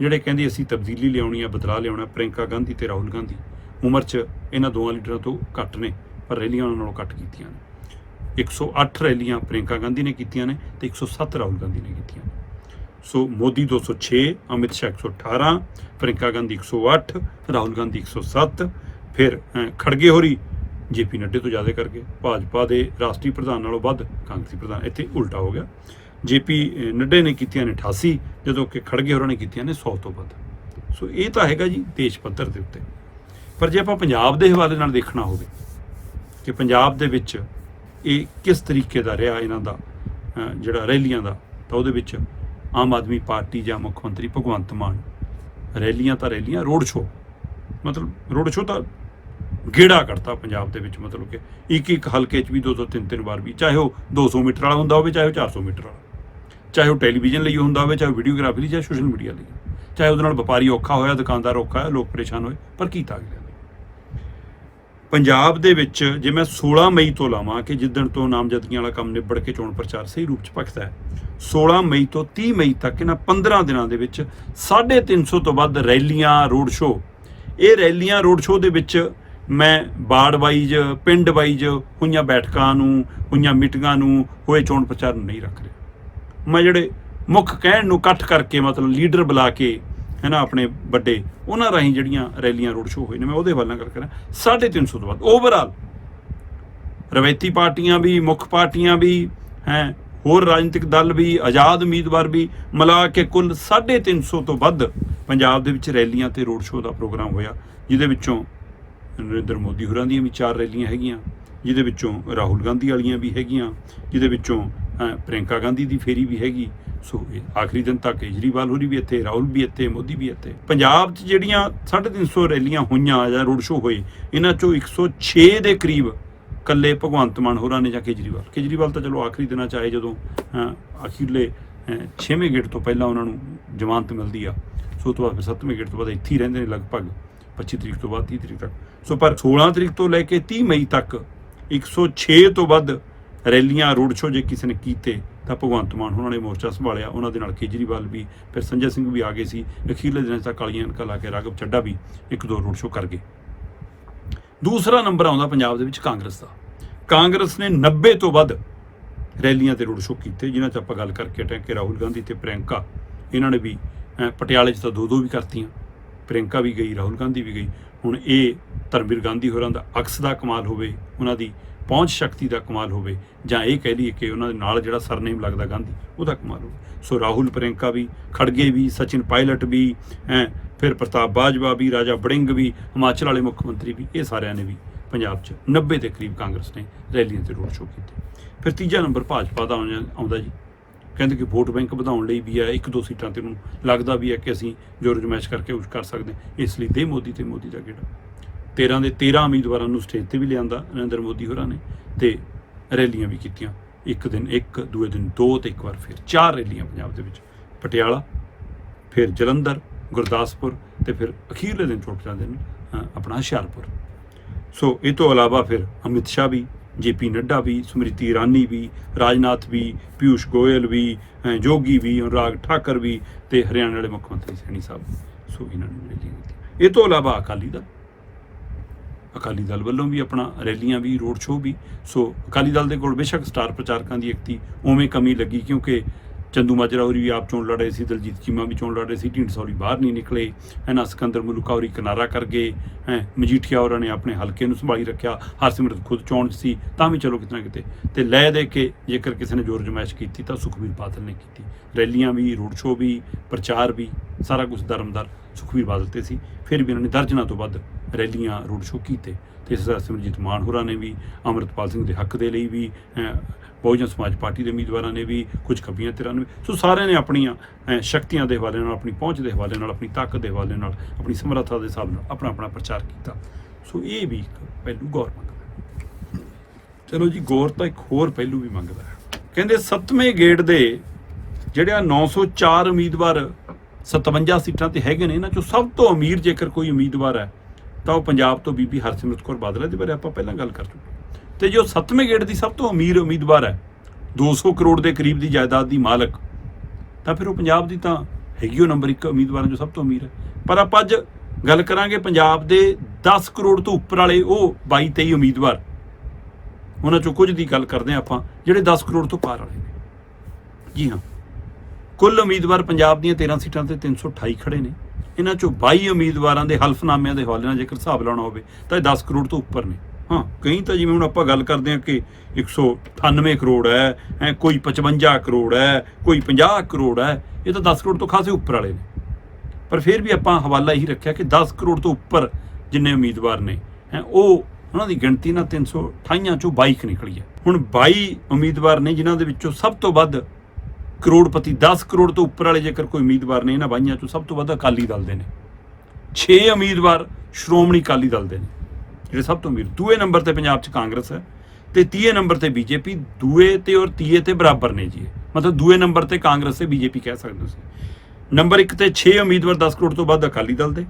ਜਿਹੜੇ ਕਹਿੰਦੇ ਅਸੀਂ ਤਬਦੀਲੀ ਲਿਆਉਣੀ ਆ, ਬਦਲਾਅ ਲਿਆਉਣਾ ਪ੍ਰਿੰਕਾ ਗਾਂਧੀ ਤੇ ਰਾਹੁਲ ਗਾਂਧੀ, ਉਮਰ 'ਚ ਇਹਨਾਂ ਦੋਵਾਂ ਲੀਡਰਾਂ ਤੋਂ ਘੱਟ ਨੇ, ਪਰ ਰੈਲੀਆਂ ਉਹਨਾਂ ਨਾਲੋਂ ਘੱਟ ਕੀਤੀਆਂ ਨੇ। 108 ਰੈਲੀਆਂ ਪ੍ਰਿੰਕਾ ਗਾਂਧੀ ਨੇ ਕੀਤੀਆਂ ਨੇ ਤੇ 107 ਰਾਹੁਲ ਗਾਂਧੀ ਨੇ ਕੀਤੀਆਂ ਨੇ। ਸੋ ਮੋਦੀ 206 ਅਮਿਤ ਸ਼ਾਹ 118 ਪ੍ਰਿੰਕਾ ਗਾਂਧੀ 108 ਰਾਹੁਲ ਗਾਂਧੀ 107 ਫਿਰ ਖੜਗੇ ਹੋਰੀ ਜੇਪੀ ਨੱਡੇ ਤੋਂ ਜ਼ਿਆਦਾ ਕਰਕੇ ਭਾਜਪਾ ਦੇ ਰਾਸ਼ਟਰੀ ਪ੍ਰਧਾਨ ਨਾਲੋਂ ਵੱਧ ਕਾਂਗਰਸੀ ਪ੍ਰਧਾਨ, ਇੱਥੇ ਉਲਟਾ ਹੋ ਗਿਆ। ਜੇਪੀ ਨੱਡੇ ਨੇ ਕੀਤੀਆਂ ਨੇ 88 ਜਦੋਂ ਕਿ ਖੜਗੇ ਹੋਰਾਂ ਨੇ ਕੀਤੀਆਂ ਨੇ 100 ਤੋਂ ਵੱਧ। ਸੋ ਇਹ ਤਾਂ ਹੈਗਾ ਜੀ ਦੇਸ਼ ਪੱਧਰ ਦੇ ਉੱਤੇ। ਪਰ ਜੇ ਆਪਾਂ ਪੰਜਾਬ ਦੇ ਹਵਾਲੇ ਨਾਲ ਦੇਖਣਾ ਹੋਵੇ ਕਿ ਪੰਜਾਬ ਦੇ ਵਿੱਚ ਇਹ ਕਿਸ ਤਰੀਕੇ ਦਾ ਰਿਹਾ ਇਹਨਾਂ ਦਾ ਜਿਹੜਾ ਰੈਲੀਆਂ ਦਾ, ਤਾਂ ਉਹਦੇ ਵਿੱਚ ਆਮ ਆਦਮੀ ਪਾਰਟੀ ਜਾਂ ਮੁੱਖ ਮੰਤਰੀ ਭਗਵੰਤ ਮਾਨ। ਰੈਲੀਆਂ ਤਾਂ ਰੈਲੀਆਂ, ਰੋਡ ਸ਼ੋ ਮਤਲਬ ਰੋਡ ਸ਼ੋ ਤਾਂ ਗੇੜਾ ਕਰਤਾ ਪੰਜਾਬ ਦੇ ਵਿੱਚ ਮਤਲਬ ਕਿ ਇੱਕ ਇੱਕ ਹਲਕੇ 'ਚ ਵੀ ਦੋ ਦੋ ਤਿੰਨ ਤਿੰਨ ਵਾਰ ਵੀ, ਚਾਹੇ ਉਹ 200 ਮੀਟਰ ਵਾਲਾ ਹੁੰਦਾ ਹੋਵੇ, ਚਾਹੇ ਉਹ 400 ਮੀਟਰ ਵਾਲਾ। ਚਾਹੇ ਉਹ ਟੈਲੀਵਿਜ਼ਨ ਲਈ ਹੁੰਦਾ ਹੋਵੇ, ਚਾਹੇ ਉਹ ਵੀਡੀਓਗ੍ਰਾਫੀ ਲਈ, ਚਾਹੇ ਸੋਸ਼ਲ ਮੀਡੀਆ ਲਈ। ਚਾਹੇ ਉਹਦੇ ਨਾਲ ਵਪਾਰੀ ਔਖਾ ਹੋਇਆ, ਦੁਕਾਨਦਾਰ ਔਖਾ ਹੋਇਆ, ਲੋਕ ਪਰੇਸ਼ਾਨ ਹੋਏ, ਪਰ ਕੀਤਾ ਗਿਆ ਪੰਜਾਬ ਦੇ ਵਿੱਚ ਜੇ ਮੈਂ 16 ਮਈ ਤੋਂ ਲਾਵਾਂ ਕਿ ਜਿੱਦਣ ਤੋਂ ਨਾਮਜ਼ਦਗੀਆਂ ਵਾਲਾ ਕੰਮ ਨਿਬੜ ਕੇ ਚੋਣ ਪ੍ਰਚਾਰ ਸਹੀ ਰੂਪ ਚ ਭਖਦਾ ਹੈ 16 ਮਈ ਤੋਂ 30 ਮਈ ਤੱਕ ਇਹਨਾਂ 15 ਦਿਨਾਂ ਦੇ ਵਿੱਚ 350 ਤੋਂ ਵੱਧ ਰੈਲੀਆਂ, ਰੋਡ ਸ਼ੋ ਇਹ ਰੈਲੀਆਂ, ਰੋਡ ਸ਼ੋ ਦੇ ਵਿੱਚ ਮੈਂ ਬਾੜ ਵਾਈਜ਼, ਪਿੰਡ ਵਾਈਜ਼ ਹੋਈਆਂ ਬੈਠਕਾਂ ਨੂੰ, ਹੋਈਆਂ ਮੀਟਿੰਗਾਂ ਨੂੰ ਹੋਏ ਚੋਣ ਪ੍ਰਚਾਰ ਨੂੰ ਨਹੀਂ ਰੱਖ ਰਿਹਾ। ਮੈਂ ਜਿਹੜੇ ਮੁੱਖ ਕਹਿਣ ਨੂੰ ਇਕੱਠ ਕਰਕੇ ਮਤਲਬ ਲੀਡਰ ਬੁਲਾ ਕੇ ਹੈ ਨਾ ਆਪਣੇ ਵੱਡੇ, ਉਹਨਾਂ ਰਾਹੀਂ ਜਿਹੜੀਆਂ ਰੈਲੀਆਂ, ਰੋਡ ਸ਼ੋਅ ਹੋਏ ਨੇ, ਮੈਂ ਉਹਦੇ ਵੱਲ ਨਾਲ ਗੱਲ ਕਰਾਂ 350 ਤੋਂ ਵੱਧ ਓਵਰਆਲ ਰਵਾਇਤੀ ਪਾਰਟੀਆਂ ਵੀ, ਮੁੱਖ ਪਾਰਟੀਆਂ ਵੀ, ਹੈ, ਹੋਰ ਰਾਜਨੀਤਿਕ ਦਲ ਵੀ, ਆਜ਼ਾਦ ਉਮੀਦਵਾਰ ਵੀ ਮਿਲਾ ਕੇ ਕੁੱਲ 350 ਤੋਂ ਵੱਧ ਪੰਜਾਬ ਦੇ ਵਿੱਚ ਰੈਲੀਆਂ ਤੇ ਰੋਡ ਸ਼ੋਅ ਦਾ ਪ੍ਰੋਗਰਾਮ ਹੋਇਆ, ਜਿਹਦੇ ਵਿੱਚੋਂ ਨਰਿੰਦਰ ਮੋਦੀ ਹੋਰਾਂ ਦੀਆਂ ਵੀ ਚਾਰ ਰੈਲੀਆਂ ਹੈਗੀਆਂ ਜਿਹਦੇ ਵਿੱਚੋਂ ਰਾਹੁਲ ਗਾਂਧੀ ਵਾਲੀਆਂ ਵੀ ਹੈਗੀਆਂ ਜਿਹਦੇ ਵਿੱਚੋਂ ਅਹ, ਗਾਂਧੀ ਦੀ ਫੇਰੀ ਵੀ ਹੈਗੀ ਸੋ ਇਹ ਆਖਰੀ ਦਿਨ ਤੱਕ ਕੇਜਰੀਵਾਲ ਹੋਰੀ ਵੀ ਇੱਥੇ ਰਾਹੁਲ ਵੀ ਇੱਥੇ ਮੋਦੀ ਵੀ ਇੱਥੇ। ਪੰਜਾਬ 'ਚ ਜਿਹੜੀਆਂ 350 ਰੈਲੀਆਂ ਹੋਈਆਂ ਜਾਂ ਰੋਡ ਸ਼ੋਅ ਹੋਏ ਇਹਨਾਂ 'ਚੋਂ 106 ਦੇ ਕਰੀਬ ਕੱਲੇ ਭਗਵੰਤ ਮਾਨ ਹੋਰਾਂ ਨੇ ਜਾਂ ਕੇਜਰੀਵਾਲ। ਕੇਜਰੀਵਾਲ ਤਾਂ ਚਲੋ ਆਖਰੀ ਦਿਨਾਂ ਚ ਆਏ ਜਦੋਂ ਅਖੀਰਲੇ 6ਵੇਂ ਗੇਟ ਤੋਂ ਪਹਿਲਾਂ ਉਹਨਾਂ ਨੂੰ ਜ਼ਮਾਨਤ ਮਿਲਦੀ ਆ। ਸੋ ਉਹ ਤੋਂ ਬਾਅਦ ਫਿਰ 7ਵੇਂ ਗੇਟ ਤੋਂ ਬਾਅਦ ਇੱਥੇ ਹੀ ਰਹਿੰਦੇ ਨੇ ਲਗਭਗ 25 ਤਰੀਕ ਤੋਂ ਬਾਅਦ 30 ਤਰੀਕ ਤੱਕ। ਸੋ ਪਰ 16 ਤਰੀਕ ਤੋਂ ਲੈ ਕੇ 30 ਮਈ ਤੱਕ 106 ਤੋਂ ਵੱਧ ਰੈਲੀਆਂ, ਰੋਡ ਸ਼ੋਅ ਜੇ ਕਿਸੇ ਨੇ ਕੀਤੇ, ਤਾਂ ਭਗਵੰਤ ਮਾਨ ਉਹਨਾਂ ਨੇ ਮੋਰਚਾ ਸੰਭਾਲਿਆ। ਉਹਨਾਂ ਦੇ ਨਾਲ ਕੇਜਰੀਵਾਲ ਵੀ, ਫਿਰ ਸੰਜੇ ਸਿੰਘ ਵੀ ਆ ਗਏ ਸੀ। ਅਖੀਰਲੇ ਦਿਨਾਂ 'ਚ ਤਾਂ ਕਾਲੀਆਂ ਅਨਕਾਂ ਲਾ ਕੇ ਰਾਘਵ ਚੱਡਾ ਵੀ ਇੱਕ ਦੋ ਰੋਡ ਸ਼ੋਅ ਕਰ ਗਏ। ਦੂਸਰਾ ਨੰਬਰ ਆਉਂਦਾ ਪੰਜਾਬ ਦੇ ਵਿੱਚ ਕਾਂਗਰਸ ਦਾ। ਕਾਂਗਰਸ ਨੇ 90 ਤੋਂ ਵੱਧ ਰੈਲੀਆਂ ਤੇ ਰੋਡ ਸ਼ੋਅ ਕੀਤੇ, ਜਿਨ੍ਹਾਂ 'ਚ ਆਪਾਂ ਗੱਲ ਕਰਕੇ ਹਟੇ ਕਿ ਰਾਹੁਲ ਗਾਂਧੀ ਤੇ ਪ੍ਰਿਯੰਕਾ, ਇਹਨਾਂ ਨੇ ਵੀ ਪਟਿਆਲੇ 'ਚ ਤਾਂ ਦੋ ਦੋ ਵੀ ਕਰਤੀਆਂ। ਪ੍ਰਿਯੰਕਾ ਵੀ ਗਈ, ਰਾਹੁਲ ਗਾਂਧੀ ਵੀ ਗਈ। ਹੁਣ ਇਹ ਧਰਮਵੀਰ ਗਾਂਧੀ ਹੋਰਾਂ ਦਾ ਅਕਸ ਦਾ ਕਮਾਲ ਹੋਵੇ, ਉਹਨਾਂ ਦੀ ਪਹੁੰਚ ਸ਼ਕਤੀ ਦਾ ਕਮਾਲ ਹੋਵੇ, ਜਾਂ ਇਹ ਕਹਿ ਲਈਏ ਕਿ ਉਹਨਾਂ ਦੇ ਨਾਲ ਜਿਹੜਾ ਸਰਨੇਮ ਲੱਗਦਾ ਗਾਂਧੀ, ਉਹਦਾ ਕਮਾਲ ਹੋਵੇ। ਸੋ ਰਾਹੁਲ ਪ੍ਰਿਯੰਕਾ ਵੀ, ਖੜਗੇ ਵੀ, ਸਚਿਨ ਪਾਇਲਟ ਵੀ, ਹੈਂ, ਫਿਰ ਪ੍ਰਤਾਪ ਬਾਜਵਾ ਵੀ, ਰਾਜਾ ਬੜਿੰਗ ਵੀ, ਹਿਮਾਚਲ ਵਾਲੇ ਮੁੱਖ ਮੰਤਰੀ ਵੀ, ਇਹ ਸਾਰਿਆਂ ਨੇ ਵੀ ਪੰਜਾਬ 'ਚ 90 ਦੇ ਕਰੀਬ ਕਾਂਗਰਸ ਨੇ ਰੈਲੀਆਂ ਤੇ ਰੋਡ ਸ਼ੋਅ ਕੀਤੇ। ਫਿਰ ਤੀਜਾ ਨੰਬਰ ਭਾਜਪਾ ਦਾ ਆਉਣਾ- ਆਉਂਦਾ ਜੀ। ਕਹਿੰਦੇ ਕਿ ਵੋਟ ਬੈਂਕ ਵਧਾਉਣ ਲਈ ਵੀ ਹੈ, ਇੱਕ ਦੋ ਸੀਟਾਂ ਤੇ ਨੂੰ ਲੱਗਦਾ ਵੀ ਹੈ ਕਿ ਅਸੀਂ ਜ਼ੋਰ ਰਜਮੈਸ਼ ਕਰਕੇ ਉਸ ਕਰ ਸਕਦੇ ਹਾਂ। ਇਸ ਲਈ ਦੇ ਮੋਦੀ ਤੇ ਮੋਦੀ ਦਾ ਗੇੜਾ। 13 ਦੇ 13 ਉਮੀਦਵਾਰਾਂ ਨੂੰ ਸਟੇਜ ਤੇ ਵੀ ਲਿਆਂਦਾ ਨਰਿੰਦਰ ਮੋਦੀ ਹੋਰਾਂ ਨੇ ਤੇ ਰੈਲੀਆਂ ਵੀ ਕੀਤੀਆਂ। ਇੱਕ ਦਿਨ ਇੱਕ, ਦੂਏ ਦਿਨ ਦੋ ਤੇ ਇੱਕ ਵਾਰ ਫਿਰ ਚਾਰ ਰੈਲੀਆਂ ਪੰਜਾਬ ਦੇ ਵਿੱਚ। ਪਟਿਆਲਾ, ਫਿਰ ਜਲੰਧਰ, ਗੁਰਦਾਸਪੁਰ ਤੇ ਫਿਰ ਅਖੀਰਲੇ ਦਿਨ ਛੋਟ ਜਾਂਦੇ ਨੇ ਆਪਣਾ ਹੁਸ਼ਿਆਰਪੁਰ। ਸੋ ਇਹ ਤੋਂ ਇਲਾਵਾ ਫਿਰ ਅਮਿਤ ਸ਼ਾਹ ਵੀ ਜੇਪੀ ਨੱਡਾ ਵੀ, ਸਮ੍ਰਿਤੀ ਇਰਾਨੀ ਵੀ, ਰਾਜਨਾਥ ਵੀ ਪਿਊਸ਼ ਗੋਇਲ ਵੀ ਜੋਗੀ ਵੀ, ਅਨੁਰਾਗ ਠਾਕਰ ਵੀ ਤੇ ਹਰਿਆਣਾ ਵਾਲੇ ਮੁੱਖ ਮੰਤਰੀ ਸੈਣੀ ਸਾਹਿਬ। ਸੋ ਇਹਨਾਂ ਨੇ ਰੈਲੀ ਕੀਤੀਆਂ ਇਹ ਤੋਂ ਇਲਾਵਾ ਅਕਾਲੀ ਦਲ। ਅਕਾਲੀ ਦਲ ਵੱਲੋਂ ਵੀ ਆਪਣਾ ਰੈਲੀਆਂ ਵੀ, ਰੋਡ ਸ਼ੋਅ ਵੀ। ਸੋ ਅਕਾਲੀ ਦਲ ਦੇ ਕੋਲ ਬੇਸ਼ੱਕ ਸਟਾਰ ਪ੍ਰਚਾਰਕਾਂ ਦੀ ਇੱਕ ਤੀ ਉਵੇਂ ਕਮੀ ਲੱਗੀ ਕਿਉਂਕਿ ਚੰਦੂ ਮਾਜਰਾ ਹੋਰੀ ਵੀ ਆਪ ਚੋਣ ਲੜ ਰਹੇ ਸੀ ਦਲਜੀਤ ਚੀਮਾ ਵੀ ਚੋਣ ਲੜ ਰਹੇ ਸੀ ਢੀਂਡਸਾ ਹੋਰੀ ਬਾਹਰ ਨਹੀਂ ਨਿਕਲੇ ਇਹਨਾਂ ਸਿਕੰਦਰ ਮਲੂਕਾ ਹੋਰੀ ਕਿਨਾਰਾ ਕਰ ਗਏ ਹੈ ਮਜੀਠੀਆ ਹੋਰਾਂ ਨੇ ਆਪਣੇ ਹਲਕੇ ਨੂੰ ਸੰਭਾਲੀ ਰੱਖਿਆ ਹਰਸਿਮਰਤ ਖੁਦ ਚੋਣ 'ਚ ਸੀ ਤਾਂ ਵੀ ਚਲੋ ਕਿਤੇ ਨਾ ਕਿਤੇ। ਤੇ ਲੈ ਦੇ ਕੇ ਜੇਕਰ ਕਿਸੇ ਨੇ ਜ਼ੋਰ ਜਮਾਇਸ਼ ਕੀਤੀ ਤਾਂ ਸੁਖਬੀਰ ਬਾਦਲ ਨੇ ਕੀਤੀ। ਰੈਲੀਆਂ ਵੀ ਰੋਡ ਸ਼ੋਅ ਵੀ ਪ੍ਰਚਾਰ ਵੀ ਸਾਰਾ ਕੁਝ ਦਰਮਦਾਰ ਸੁਖਬੀਰ ਬਾਦਲ ਤੇ ਸੀ। ਫਿਰ ਵੀ ਇਹਨਾਂ ਨੇ ਦਰਜਨਾਂ ਤੋਂ ਵੱਧ ਰੈਲੀਆਂ ਰੋਡ ਸ਼ੋਅ ਕੀਤੇ। ਤੇ ਇਸ ਤਰ੍ਹਾਂ ਸਿਮਰਜੀਤ ਮਾਨ ਹੋਰਾਂ ਨੇ ਵੀ ਅਮਰਤਪਾਲ ਸਿੰਘ ਦੇ ਹੱਕ ਦੇ ਲਈ ਵੀ ਅਹ, ਬਹੁਜਨ ਸਮਾਜ ਪਾਰਟੀ ਦੇ ਉਮੀਦਵਾਰਾਂ ਨੇ ਵੀ ਕੁਝ ਖੱਬੀਆਂ ਧਿਰਾਂ ਨੇ ਵੀ। ਸੋ ਸਾਰਿਆਂ ਨੇ ਆਪਣੀਆਂ ਸ਼ਕਤੀਆਂ ਦੇ ਹਵਾਲੇ ਨਾਲ, ਆਪਣੀ ਪਹੁੰਚ ਦੇ ਹਵਾਲੇ ਨਾਲ, ਆਪਣੀ ਤਾਕਤ ਦੇ ਹਵਾਲੇ ਨਾਲ, ਆਪਣੀ ਸਮਰੱਥਾ ਦੇ ਹਿਸਾਬ ਨਾਲ ਆਪਣਾ ਆਪਣਾ ਪ੍ਰਚਾਰ ਕੀਤਾ। ਸੋ ਇਹ ਵੀ ਇੱਕ ਪਹਿਲੂ ਗੌਰ ਮੰਗਦਾ ਚਲੋ ਜੀ, ਗੌਰ ਤਾਂ ਇੱਕ ਹੋਰ ਪਹਿਲੂ ਵੀ ਮੰਗਦਾ ਹੈ। ਕਹਿੰਦੇ ਸੱਤਵੇਂ ਗੇੜ ਦੇ ਜਿਹੜੇ ਆ 904 ਉਮੀਦਵਾਰ 57 ਸੀਟਾਂ ਤੇ ਹੈਗੇ ਨੇ, ਇਹਨਾਂ ਚੋਂ ਸਭ ਤੋਂ ਅਮੀਰ ਜੇਕਰ ਕੋਈ ਉਮੀਦਵਾਰ ਹੈ, ਤਾਂ ਉਹ ਪੰਜਾਬ ਤੋਂ ਬੀਬੀ ਹਰਸਿਮਰਤ ਕੌਰ ਬਾਦਲ ਹੈ ਦੇ ਬਾਰੇ ਆਪਾਂ ਪਹਿਲਾਂ ਗੱਲ ਕਰ ਚੁੱਕੇ ਤੇ ਜੋ ਸੱਤਵੇਂ ਗੇੜ ਦੀ ਸਭ ਤੋਂ ਅਮੀਰ ਉਮੀਦਵਾਰ ਹੈ 200 ਕਰੋੜ ਦੇ ਕਰੀਬ ਦੀ ਜਾਇਦਾਦ ਦੀ ਮਾਲਕ, ਤਾਂ ਫਿਰ ਉਹ ਪੰਜਾਬ ਦੀ ਤਾਂ ਹੈਗੀ ਉਹ ਨੰਬਰ 1 ਉਮੀਦਵਾਰਾਂ ਜੋ ਸਭ ਤੋਂ ਅਮੀਰ ਹੈ। ਪਰ ਆਪਾਂ ਅੱਜ ਗੱਲ ਕਰਾਂਗੇ ਪੰਜਾਬ ਦੇ 10 ਕਰੋੜ ਤੋਂ ਉੱਪਰ ਵਾਲੇ ਉਹ 22 23 ਉਮੀਦਵਾਰ। ਉਹਨਾਂ ਚੋਂ ਕੁਝ ਦੀ ਗੱਲ ਕਰਦੇ ਹਾਂ ਆਪਾਂ, ਜਿਹੜੇ 10 ਕਰੋੜ ਤੋਂ ਪਾਰ ਵਾਲੇ ਨੇ। ਜੀ ਹਾਂ, ਕੁੱਲ ਉਮੀਦਵਾਰ ਪੰਜਾਬ ਦੀਆਂ 13 ਸੀਟਾਂ ਤੇ 328 ਖੜੇ ਨੇ। ਇਹਨਾਂ ਚੋਂ 22 ਉਮੀਦਵਾਰਾਂ ਦੇ ਹਲਫਨਾਮਿਆਂ ਦੇ ਹਵਾਲੇ ਨਾਲ ਜੇਕਰ ਹਿਸਾਬ ਲਾਉਣਾ ਹੋਵੇ, ਤਾਂ ਇਹ 10 ਕਰੋੜ ਤੋਂ ਉੱਪਰ ਨੇ। ਹਾਂ, ਕਈ ਤਾਂ ਜਿਵੇਂ ਹੁਣ ਆਪਾਂ ਗੱਲ ਕਰਦੇ ਹਾਂ ਕਿ 198 ਕਰੋੜ ਹੈ ਹੈ ਕੋਈ 55 ਕਰੋੜ ਹੈ, ਕੋਈ 50 ਕਰੋੜ ਹੈ, ਇਹ ਤਾਂ 10 ਕਰੋੜ ਤੋਂ ਖਾਸੇ ਉੱਪਰ ਵਾਲੇ ਨੇ। ਪਰ ਫਿਰ ਵੀ ਆਪਾਂ ਹਵਾਲਾ ਇਹੀ ਰੱਖਿਆ ਕਿ 10 ਕਰੋੜ ਤੋਂ ਉੱਪਰ ਜਿੰਨੇ ਉਮੀਦਵਾਰ ਨੇ ਹੈ ਉਹ ਉਹਨਾਂ ਦੀ ਗਿਣਤੀ ਨਾਲ 328 ਚੋਂ 22 ਨਿਕਲੀ ਹੈ। ਹੁਣ 22 ਉਮੀਦਵਾਰ ਨੇ ਜਿਨ੍ਹਾਂ ਦੇ ਵਿੱਚੋਂ ਸਭ ਤੋਂ ਵੱਧ ਕਰੋੜਪਤੀ 10 ਕਰੋੜ ਤੋਂ ਉੱਪਰ ਵਾਲੇ ਜੇਕਰ ਕੋਈ ਉਮੀਦਵਾਰ ਨੇ, ਇਹਨਾਂ ਬਾਈਆਂ ਚੋਂ ਸਭ ਤੋਂ ਵੱਧ ਅਕਾਲੀ ਦਲ ਦੇ ਨੇ। 6 ਉਮੀਦਵਾਰ ਸ਼੍ਰੋਮਣੀ ਅਕਾਲੀ ਦਲ ਦੇ ਨੇ। ਜਿਹੜੇ ਸਭ ਤੋਂ ਅਮੀਰ, ਦੂਏ ਨੰਬਰ ਤੇ ਪੰਜਾਬ 'ਚ ਕਾਂਗਰਸ ਹੈ ਤੇ ਤੀਏ ਨੰਬਰ ਤੇ ਬੀਜੇਪੀ, ਦੂਏ ਤੇ ਔਰ ਤੀਏ ਤੇ ਬਰਾਬਰ ਨੇ ਜੀ ਮਤਲਬ ਦੂਏ ਨੰਬਰ ਤੇ ਕਾਂਗਰਸ ਤੇ ਬੀਜੇਪੀ ਕਹਿ ਸਕਦੇ ਹੋ ਤੁਸੀਂ। ਨੰਬਰ 1 ਤੇ 6 ਉਮੀਦਵਾਰ 10 ਕਰੋੜ ਤੋਂ ਵੱਧ ਅਕਾਲੀ ਦਲ ਦੇ।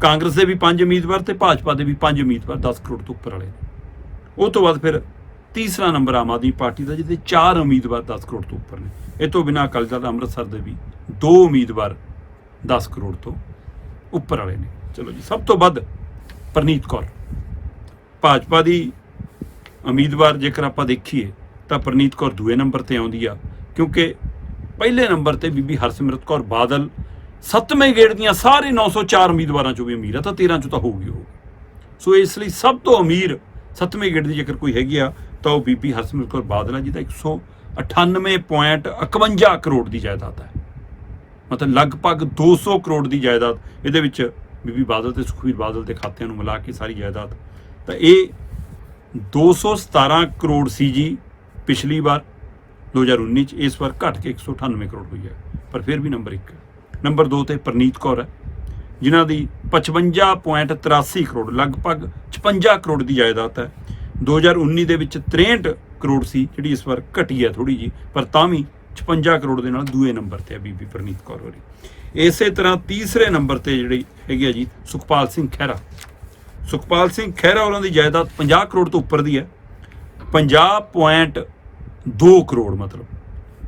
ਕਾਂਗਰਸ ਦੇ ਵੀ ਪੰਜ ਉਮੀਦਵਾਰ ਤੇ ਭਾਜਪਾ ਦੇ ਵੀ ਪੰਜ ਉਮੀਦਵਾਰ 10 ਕਰੋੜ ਤੋਂ ਉੱਪਰ ਵਾਲੇ ਨੇ। ਉਹ ਤੋਂ ਬਾਅਦ ਫਿਰ ਤੀਸਰਾ ਨੰਬਰ ਆਮ ਆਦਮੀ ਪਾਰਟੀ ਦਾ ਜਿਹਦੇ ਚਾਰ ਉਮੀਦਵਾਰ 10 ਕਰੋੜ ਤੋਂ ਉੱਪਰ ਨੇ। ਇਹ ਤੋਂ ਬਿਨਾਂ ਅਕਾਲੀ ਦਲ ਅੰਮ੍ਰਿਤਸਰ ਦੇ ਵੀ ਦੋ ਉਮੀਦਵਾਰ 10 ਕਰੋੜ ਤੋਂ ਉੱਪਰ ਵਾਲੇ ਨੇ। ਚਲੋ ਜੀ, ਸਭ ਤੋਂ ਵੱਧ ਪ੍ਰਨੀਤ ਕੌਰ। ਭਾਜਪਾ ਦੀ ਉਮੀਦਵਾਰ ਜੇਕਰ ਆਪਾਂ ਦੇਖੀਏ, ਤਾਂ ਪ੍ਰਨੀਤ ਕੌਰ ਦੂਏ ਨੰਬਰ ਤੇ ਆਉਂਦੀ ਆ, ਕਿਉਂਕਿ ਪਹਿਲੇ ਨੰਬਰ ਤੇ ਬੀਬੀ ਹਰਸਿਮਰਤ ਕੌਰ ਬਾਦਲ ਸੱਤਵੇਂ ਗੇੜ ਦੀਆਂ ਸਾਰੇ 904 ਉਮੀਦਵਾਰਾਂ ਚੋਂ ਵੀ ਅਮੀਰ ਆ, ਤਾਂ 13 ਚੋਂ ਤਾਂ ਹੋਊਗੀ। ਉਹ ਸੋ ਇਸ ਲਈ ਸਭ ਤੋਂ ਅਮੀਰ ਸੱਤਵੇਂ ਗੇੜ ਦੀ ਜੇਕਰ ਕੋਈ ਹੈਗੀ ਆ, ਤਾਂ ਉਹ ਬੀਬੀ ਹਰਸਿਮਰਤ ਕੌਰ ਬਾਦਲ ਆ, ਜਿਹਦਾ 198.51 ਕਰੋੜ ਦੀ ਜਾਇਦਾਦ ਹੈ ਮਤਲਬ ਲਗਭਗ 200 ਕਰੋੜ ਦੀ ਜਾਇਦਾਦ, ਇਹਦੇ ਵਿੱਚ ਬੀਬੀ ਬਾਦਲ ਤੇ ਸੁਖਵੀਰ ਬਾਦਲ ਦੇ ਖਾਤਿਆਂ ਨੂੰ ਮਿਲਾ ਕੇ ਸਾਰੀ ਜਾਇਦਾਦ ਤਾਂ ਇਹ 217 ਕਰੋੜ ਸੀ ਜੀ ਪਿਛਲੀ ਵਾਰ 2019 ਚ। ਇਸ ਵਾਰ ਘਟ ਕੇ 198 ਕਰੋੜ ਹੋਈ ਹੈ, ਪਰ ਫਿਰ ਵੀ ਨੰਬਰ 1 ਨੰਬਰ 2 ਤੇ ਪ੍ਰਨੀਤ ਕੌਰ ਹੈ, ਜਿਨ੍ਹਾਂ ਦੀ 55.83 ਕਰੋੜ, ਲਗਭਗ 56 ਕਰੋੜ ਦੀ ਜਾਇਦਾਦ ਹੈ। 2019 ਦੇ ਵਿੱਚ 63 ਕਰੋੜ ਸੀ, ਜਿਹੜੀ ਇਸ ਵਾਰ ਘਟੀ ਹੈ ਥੋੜੀ ਜੀ ਪਰ ਤਾਂ ਵੀ 56 ਕਰੋੜ ਦੇ ਨਾਲ ਦੂਏ ਨੰਬਰ ਤੇ ਹੈ ਬੀਬੀ ਪ੍ਰਨੀਤ ਕੌਰ ਹੋਰੀ। ਇਸੇ ਤਰ੍ਹਾਂ ਤੀਸਰੇ ਨੰਬਰ ਤੇ ਜਿਹੜੀ ਹੈਗੀ ਹੈ ਜੀ ਸੁਖਪਾਲ ਸਿੰਘ ਖਹਿਰਾ। ਸੁਖਪਾਲ ਸਿੰਘ ਖਹਿਰਾ ਉਹਨਾਂ ਦੀ ਜਾਇਦਾਦ 50 ਕਰੋੜ ਤੋਂ ਉੱਪਰ ਦੀ ਹੈ। 50.2 ਕਰੋੜ ਮਤਲਬ।